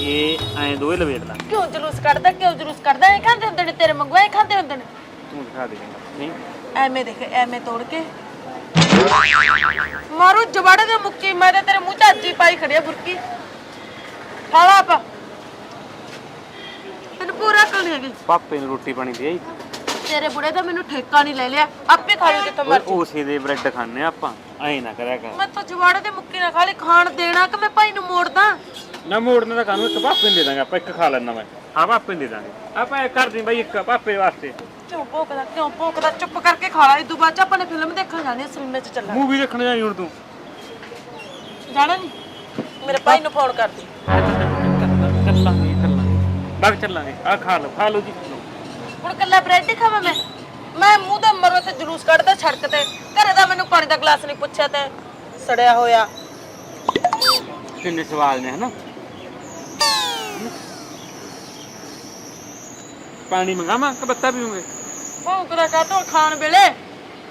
ਇਹ ਐਂ ਦੋਏ ਲਵੇਟ ਲਾ। ਕਿਉਂ ਜਲੂਸ ਕੱਢਦਾ ਕਿਉਂ ਜਲੂਸ ਕੱਢਦਾ? ਇਹ ਖਾਂਦੇ ਹੁੰਦੇ ਨੇ ਤੇਰੇ ਮੰਗਵਾ ਇਹ ਖਾਂਦੇ ਹੁੰਦੇ ਨੇ। ਤੂੰ ਦਿਖਾ ਦੇ। ਨਹੀਂ? ਐਵੇਂ ਦੇਖ ਐਵੇਂ ਤੋੜ ਕੇ। ਮਾਰੂ ਜਵਾੜੇ ਦੇ ਮੁੱਕੀ ਮੈਂ ਤਾਂ ਤੇਰੇ ਮੂੰਹ 'ਚ ਅੱਜੀ ਪਾਈ ਖੜਿਆ ਬੁਰਕੀ। ਖਾਲਾ ਆਪ। ਤੈਨੂੰ ਪੂਰਾ ਕਰ ਹੈਗੀ। ਪਾਪੇ ਨੂੰ ਰੋਟੀ ਪਾਣੀ ਦੇ ਆਈ। ਤੇਰੇ ਬੁੜੇ ਦਾ ਮੈਨੂੰ ਠੇਕਾ ਨਹੀਂ ਲੈ ਲਿਆ ਆਪੇ ਖਾ ਲਈ ਜਿੱਥੋਂ ਮਰਜ਼ੀ ਉਸੇ ਦੇ ਬ੍ਰੈਡ ਖਾਣੇ ਆਪਾਂ ਐਂ ਨਾ ਕਰਿਆ ਕਰ ਮੈਂ ਤਾਂ ਜਵਾੜੇ ਦੇ ਮੁੱਕੀ ਨਾ ਖਾ ਲਈ ਖਾਣ ਦੇਣਾ ਕਿ ਮੈਂ ਭਾਈ ਨੂੰ ਮੋੜਦਾ ਨਾ ਮੋੜਨੇ ਦਾ ਕਾਨੂੰ ਇੱਕ ਪਾਪੇ ਨੂੰ ਦੇ ਦਾਂਗੇ ਆਪਾਂ ਇੱਕ ਖਾ ਲੈਣਾ ਮੈਂ ਹਾਂ ਪਾਪੇ ਨੂੰ ਦੇ ਦਾਂਗੇ ਆਪਾਂ ਇਹ ਕਰ ਦੀ ਬਾਈ ਇੱਕ ਪਾਪੇ ਵਾਸਤੇ ਕਿਉਂ ਭੋਕਦਾ ਕਿਉਂ ਭੋਕਦਾ ਚੁੱਪ ਕਰਕੇ ਖਾ ਲਾ ਇਦੋਂ ਬਾਅਦ ਚ ਆਪਾਂ ਨੇ ਫਿਲਮ ਦੇਖਣ ਜਾਣੀ ਸਿਨੇਮੇ 'ਚ ਚੱਲਾਂਗੇ ਮੂਵੀ ਦੇਖਣ ਜਾਈ ਹੁਣ ਤੂੰ ਜਾਣਾ ਨਹੀਂ ਮੇਰੇ ਭਾਈ ਨੂੰ ਫੋਨ ਕਰਦੀ ਚੱਲਾਂਗੇ ਚੱਲਾਂਗੇ ਬਾਗ ਚੱਲਾਂਗੇ ਆ ਖਾ ਲਓ ਖਾ ਲਓ ਜੀ ਹੁਣ ਕੱਲਾ ਬ੍ਰੈਡ ਹੀ ਖਾਵਾਂ ਮੈਂ? ਮੈਂ ਮੂੰਹ ਦਾ ਮਰੋ ਤੇ ਜਲੂਸ ਕੱਢਦਾ ਸੜਕ ਤੇ। ਘਰੇ ਦਾ ਮੈਨੂੰ ਪਾਣੀ ਦਾ ਗਲਾਸ ਨਹੀਂ ਪੁੱਛਿਆ ਤੇ ਸੜਿਆ ਹੋਇਆ। ਕਿੰਨੇ ਸਵਾਲ ਨੇ ਹਨਾ? ਪਾਣੀ ਮੰਗਾਵਾਂ ਕਿ ਬੱਤਾ ਪੀਉਂਗੇ? ਭੌਂਕਦਾ ਕਾਤੋਂ ਖਾਣ ਵੇਲੇ?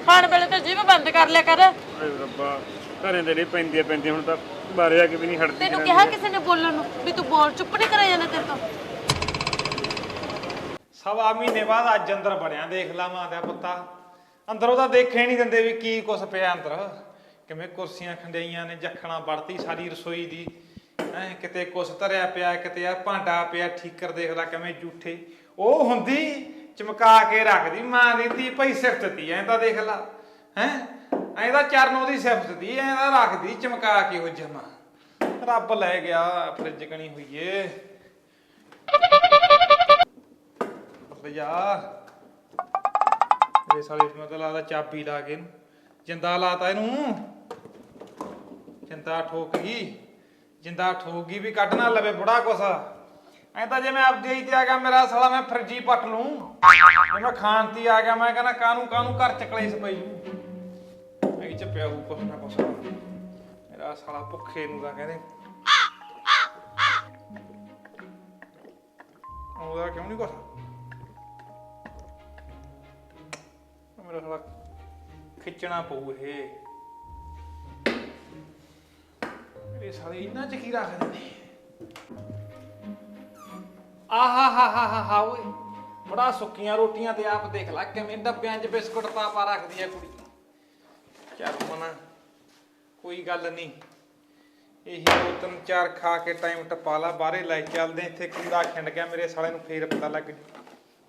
ਖਾਣ ਵੇਲੇ ਤੇ ਜੀਭ ਬੰਦ ਕਰ ਲਿਆ ਕਰ। ਰੱਬਾ ਘਰੇ ਦੇ ਲਈ ਪੈਂਦੀ ਪੈਂਦੀ ਹੁਣ ਤਾਂ ਬਾਰੇ ਆ ਕੇ ਵੀ ਨਹੀਂ ਹਟਦੀ ਤੈਨੂੰ ਕਿਹਾ ਕਿਸੇ ਨੇ ਬੋਲਣ ਨੂੰ ਵੀ ਤੂੰ ਬੋਲ ਚੁੱਪ ਨਹੀਂ ਕਰਿਆ ਜਾਂਦਾ ਤੇਰੇ ਤੋਂ? ਸਵਾ ਮਹੀਨੇ ਬਾਅਦ ਅੱਜ ਅੰਦਰ ਬਣਿਆ, ਦੇਖ ਲਾ ਮਾਂ ਦਾ ਪੁੱਤਾ। ਅੰਦਰ ਉਹਦਾ ਦੇਖੇ ਨਹੀਂ ਦਿੰਦੇ ਵੀ ਕੀ ਕੁਛ ਪਿਆ ਅੰਦਰ। ਕਿਵੇਂ ਕੁਰਸੀਆਂ ਖੰਡਈਆਂ ਨੇ, ਜਖਣਾ ਵੜਤੀ ਸਾਰੀ ਰਸੋਈ ਦੀ। ਐ ਕਿਤੇ ਕੁਛ ਧਰਿਆ ਪਿਆ, ਕਿਤੇ ਆ ਭਾਂਡਾ ਪਿਆ, ਠੀਕਰ ਦੇਖ ਲਾ ਕਿਵੇਂ ਝੂਠੇ ਉਹ ਹੁੰਦੀ ਚਮਕਾ ਕੇ ਰੱਖਦੀ, ਮਾਂ ਦੀ ਧੀ ਭਈ ਸਿਫਤ ਤੀ, ਐਂ ਤਾਂ ਦੇਖ ਲਾ। ਹੈ, ਐਂ ਤਾਂ ਚਰਨ ਉਹਦੀ ਸਿਫਤ ਤੀ, ਐਂ ਤਾਂ ਰੱਖਦੀ ਚਮਕਾ ਕੇ ਉਹ ਜਮਾ। ਰੱਬ ਲੈ ਗਿਆ, ਫਰਿੱਜ ਕਣੀ ਹੋਈਏ। ਭਈਆ ਇਹ ਸਾਲੇ ਨੂੰ ਤਾਂ ਲੱਗਦਾ ਚਾਬੀ ਲਾ ਕੇ ਇਹਨੂੰ। ਜਿੰਦਾ ਲਾਤਾ ਇਹਨੂੰ। ਜਿੰਦਾ ਠੋਕ ਗਈ। ਜਿੰਦਾ ਠੋਕ ਗਈ ਵੀ ਕੱਢ ਨਾ ਲਵੇ ਬੁੜਾ ਕੁਛ। ਐ ਤਾਂ ਜੇ ਮੈਂ ਆਪਦੇ ਹੀ ਤੇ ਆ ਗਿਆ, ਮੇਰਾ ਸਾਲਾ ਮੈਂ ਫਰਿੱਜੀ ਪੱਟ ਲੂੰ ਜੇ ਮੈਂ ਖਾਣ ਆ ਗਿਆ, ਮੈਂ ਕਹਿੰਦਾ ਕਾਨੂੰ ਕਾਨੂੰ ਘਰ ਚ ਕਲੇਸ਼ ਪਈ? ਮੈਂ ਕਿ ਚ ਪਿਆ ਕੁਛ ਨਾ ਕੁਛ। ਮੇਰਾ ਸਾਲਾ ਭੁੱਖੇ ਨੂੰ ਤਾਂ ਕਹਿੰਦੇ। ਆਉਂਦਾ ਕਿਉਂ ਨਹੀਂ ਕੁਛ? ਮੇਰਾ ਸਾਲਾ ਖਿੱਚਣਾ ਪਊ ਇਹ। ਮੇਰੇ ਸਾਲੇ ਇੰਨਾ ਚ ਕੀ ਰੱਖਦੇ ਨੇ। ਆਹਾ, ਹਾ ਹਾ ਹਾ ਹਾ, ਓਏ। ਬੜਾ ਸੁੱਕੀਆਂ ਰੋਟੀਆਂ ਤੇ ਆਪ ਦੇਖ ਲੈ, ਕਿਵੇਂ ਡੱਬਿਆਂ 'ਚ ਬਿਸਕੁਟ ਪਾ ਪਾ ਰੱਖਦੀ ਆ ਕੁੜੀ। ਚੱਲ ਮਨਾ, ਕੋਈ ਗੱਲ ਨਹੀਂ ਇਹੀ ਦੋ ਤਿੰਨ ਚਾਰ ਖਾ ਕੇ ਟਾਈਮ ਟਪਾ ਲਾ, ਬਾਹਰੇ ਲੈ ਚੱਲਦੇ ਇੱਥੇ ਕੂੜਾ ਖਿੰਡ ਗਿਆ, ਮੇਰੇ ਸਾਲੇ ਨੂੰ ਫੇਰ ਪਤਾ ਲੱਗ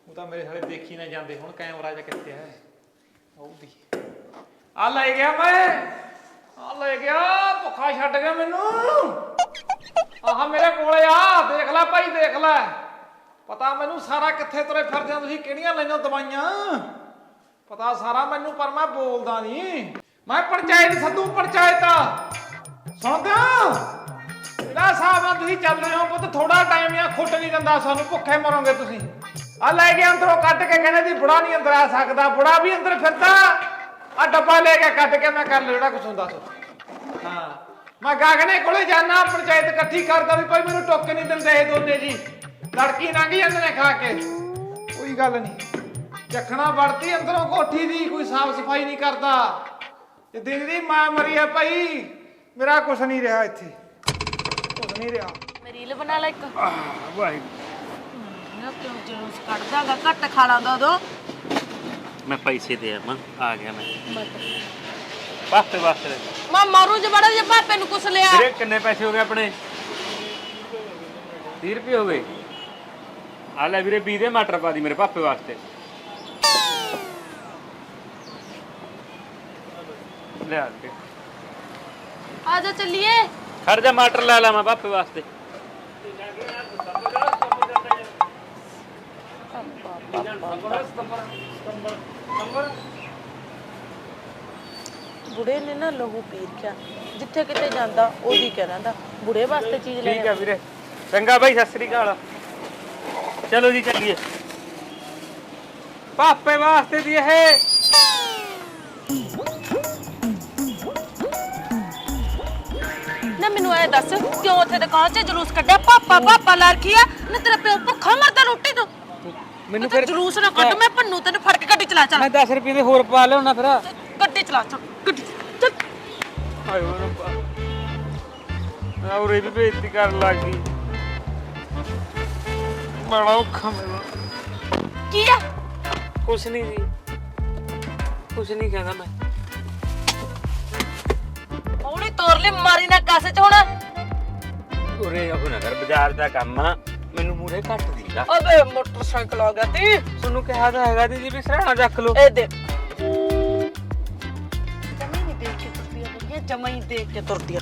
ਉਹ ਤਾਂ ਮੇਰੇ ਸਾਲੇ ਦੇਖੀ ਨਾ ਜਾਂਦੇ ਹੁਣ, ਕੈਮਰਾ ਜਿਹਾ ਕਿੱਥੇ ਹੈ ਆਉਦੀ ਆ ਲੈ ਗਿਆ ਮੈਂ। ਆ ਲੈ ਗਿਆ, ਭੁੱਖਾ ਛੱਡ ਗਿਆ ਮੈਨੂੰ। ਆਹ ਮੇਰੇ ਕੋਲੇ ਆ, ਦੇਖ ਲੈ ਭਾਈ, ਦੇਖ ਲੈ। ਪਤਾ ਮੈਨੂੰ ਸਾਰਾ ਕਿੱਥੇ ਤੁਰੇ ਫਿਰਦੇ ਹੋ, ਤੁਸੀਂ ਕਿਹੜੀਆਂ ਲੈਣੋ ਦਵਾਈਆਂ? ਪਤਾ ਸਾਰਾ ਮੈਨੂੰ, ਪਰ ਮੈਂ ਬੋਲਦਾ ਨਹੀਂ ਮੈਂ ਪੰਚਾਇਤ, ਸੱਦੂ ਪੰਚਾਇਤ। ਸੁਣਦੇ ਹੋ ਇਹਦਾ ਹਿਸਾਬ ਨਾਲ ਤੁਸੀਂ ਚੱਲ ਰਹੇ ਹੋ ਪੁੱਤ? ਥੋੜਾ ਟਾਈਮ ਆ, ਖੁੱਟ ਨਹੀਂ ਦਿੰਦਾ ਸਾਨੂੰ, ਭੁੱਖੇ ਮਰੋਗੇ ਤੁਸੀਂ। ਆ ਲੈ ਕੇ ਅੰਦਰੋਂ ਕੱਢ ਕੇ ਕਹਿੰਦੇ ਦੀ ਬੁੜਾ ਨਹੀਂ ਅੰਦਰ ਆ ਸਕਦਾ ਬੁੜਾ ਵੀ ਅੰਦਰ ਫਿਰਦਾ। ਆ ਡੱਬਾ ਲੈ ਕੇ ਕੱਢ ਕੇ ਮੈਂ ਕਰ ਲਿਆ ਜਿਹੜਾ ਕੁਛ ਹੁੰਦਾ ਸੋ ਹਾਂ। ਮੈਂ ਗਾਗਨੇ ਕੋਲੇ ਜਾਣਾ ਪੰਚਾਇਤ ਇਕੱਠੀ ਕਰਦਾ ਵੀ ਭਾਈ ਮੈਨੂੰ ਟੋਕੇ ਨਹੀਂ ਦਿੰਦੇ ਇਹ ਦੋਨੇ ਜੀ। ਲੜਕੀ ਲੰਘ ਜਾਂਦੇ ਨੇ ਖਾ ਕੇ। ਕੋਈ ਗੱਲ ਨਹੀਂ। ਚੱਖਣਾ ਵੜਤੀ ਅੰਦਰੋਂ ਕੋਠੀ ਦੀ ਕੋਈ ਸਾਫ਼ ਸਫ਼ਾਈ ਨਹੀਂ ਕਰਦਾ। ਤੇ ਦਿਨ ਦੀ ਮਾਂ ਮਰੀ ਹੈ ਭਾਈ। ਮੇਰਾ ਕੁਛ ਨਹੀਂ ਰਿਹਾ ਇੱਥੇ। ਕੁਛ ਨਹੀਂ ਰਿਹਾ। ਮੈਂ ਰੀਲ ਬਣਾ ਲੈ ਇੱਕ। ਵਾਹਿਗੁਰੂ। ਜਲੂਸ ਕੱਢਦਾਗਾ ਘੱਟ ਖਾ ਲਾਂਦਾ ਉਦੋਂ ਮੈਂ ਪੈਸੇ ਦੇ ਆਵਾਂ ਆ ਗਿਆ ਮੈਂ। ਪਾਪੇ ਵਾਸਤੇ ਮੈਂ ਮਾਰੂ ਜੇ ਬੜਾ ਜੇ ਪਾਪੇ ਨੂੰ ਕੁਛ ਲਿਆ। ਵੀਰੇ ਕਿੰਨੇ ਪੈਸੇ ਹੋ ਗਏ ਆਪਣੇ? 30 ਰੁਪਏ ਹੋ ਗਏ। ਆ ਲੈ ਵੀਰੇ 20 ਦੇ ਮਟਰ ਪਾ ਦੀ ਮੇਰੇ ਪਾਪੇ ਵਾਸਤੇ। ਲੈ ਆ ਕੇ ਆ ਜਾ ਚੱਲੀਏ। ਖੜ ਜਾ ਮਟਰ ਲੈ ਲਾ ਮੈਂ ਪਾਪੇ ਵਾਸਤੇ। ਬੁੜੇ ਨੇ ਨਾ ਲਹੂ ਪੀ ਰੱਖਿਆ। ਜਿੱਥੇ ਕਿਤੇ ਜਾਂਦਾ ਉਹਦੀ ਕਹਿੰਦਾ ਬੁੜੇ ਵਾਸਤੇ ਚੀਜ਼ ਲੈ ਠੀਕ ਹੈ ਵੀਰੇ। ਚੰਗਾ ਬਾਈ ਸਤਿ ਸ੍ਰੀ ਅਕਾਲ। ਚਲੋ ਜੀ ਚੱਲੀਏ। ਪਾਪੇ ਵਾਸਤੇ ਦੀ ਇਹ। ਨਾ ਮੈਨੂੰ ਐ ਦੱਸ ਕਿਉਂ ਉੱਥੇ ਦੁਕਾਨ 'ਚ ਜਲੂਸ ਕੱਢਿਆ? ਪਾਪਾ ਪਾਪਾ ਲੜਕੀ ਆ। ਨਾ ਤੇਰਾ ਪਿਓ ਭੁੱਖਾ ਮਰਦਾ ਰੋਟੀ ਤੋਂ। ਮੈਨੂੰ ਤੇ ਜਲੂਸ ਨਾ ਕੱਢ ਮੈਂ ਭੰਨੂ ਤੈਨੂੰ ਫੜ ਕੇ ਗੱਡੀ ਚਲਾ ਚੱਲ। ਮੈਂ 10 ਰੁਪਏ ਦੇ ਹੋਰ ਪਾ ਲਿਆਉਣਾ ਫਿਰ। ਗੱਡੀ ਚਲਾ ਚੱਲ ਗੱਡੀ ਚੱਲ। ਆਇਓ ਰੱਬਾ ਮੈਂ ਉਰੇ ਵੀ ਬੇਇੱਜ਼ਤੀ ਕਰਨ ਲੱਗ ਗਈ। ਬੜਾ ਔਖਾ ਮੇਰਾ ਕੀ ਆ? ਕੁਛ ਨਹੀਂ ਜੀ। ਕੁਛ ਨਹੀਂ ਕਹਿੰਦਾ ਮੈਂ। ਹੌਲੀ ਤੋਰ ਲੈ ਮਾਰੀ ਨਾ ਕਾਸੇ 'ਚ ਹੁਣ। ਉਰੇ ਉਹ ਨਾ ਕਰ ਬਾਜ਼ਾਰ ਦਾ ਕੰਮ ਆ। ਮੂਰੇ ਘੱਟ ਦੀਦਾ ਅਬੇ ਮੋਟਰਸਾਈਕਲ ਆ ਗਿਆ ਤੀ। ਤੁਹਾਨੂੰ ਕਿਹਾ ਤਾਂ ਹੈਗਾ ਜੀ ਵੀ ਸਰਾਣਾ ਚੱਕ ਲੋ ਇਹ ਦੇਖ। ਜਮੀ ਨਹੀਂ ਦੇਖ ਕੇ ਤੁਰਦੀ ਆ ਜਮਾ ਹੀ ਦੇਖ ਕੇ ਤੁਰਦੀ ਆ।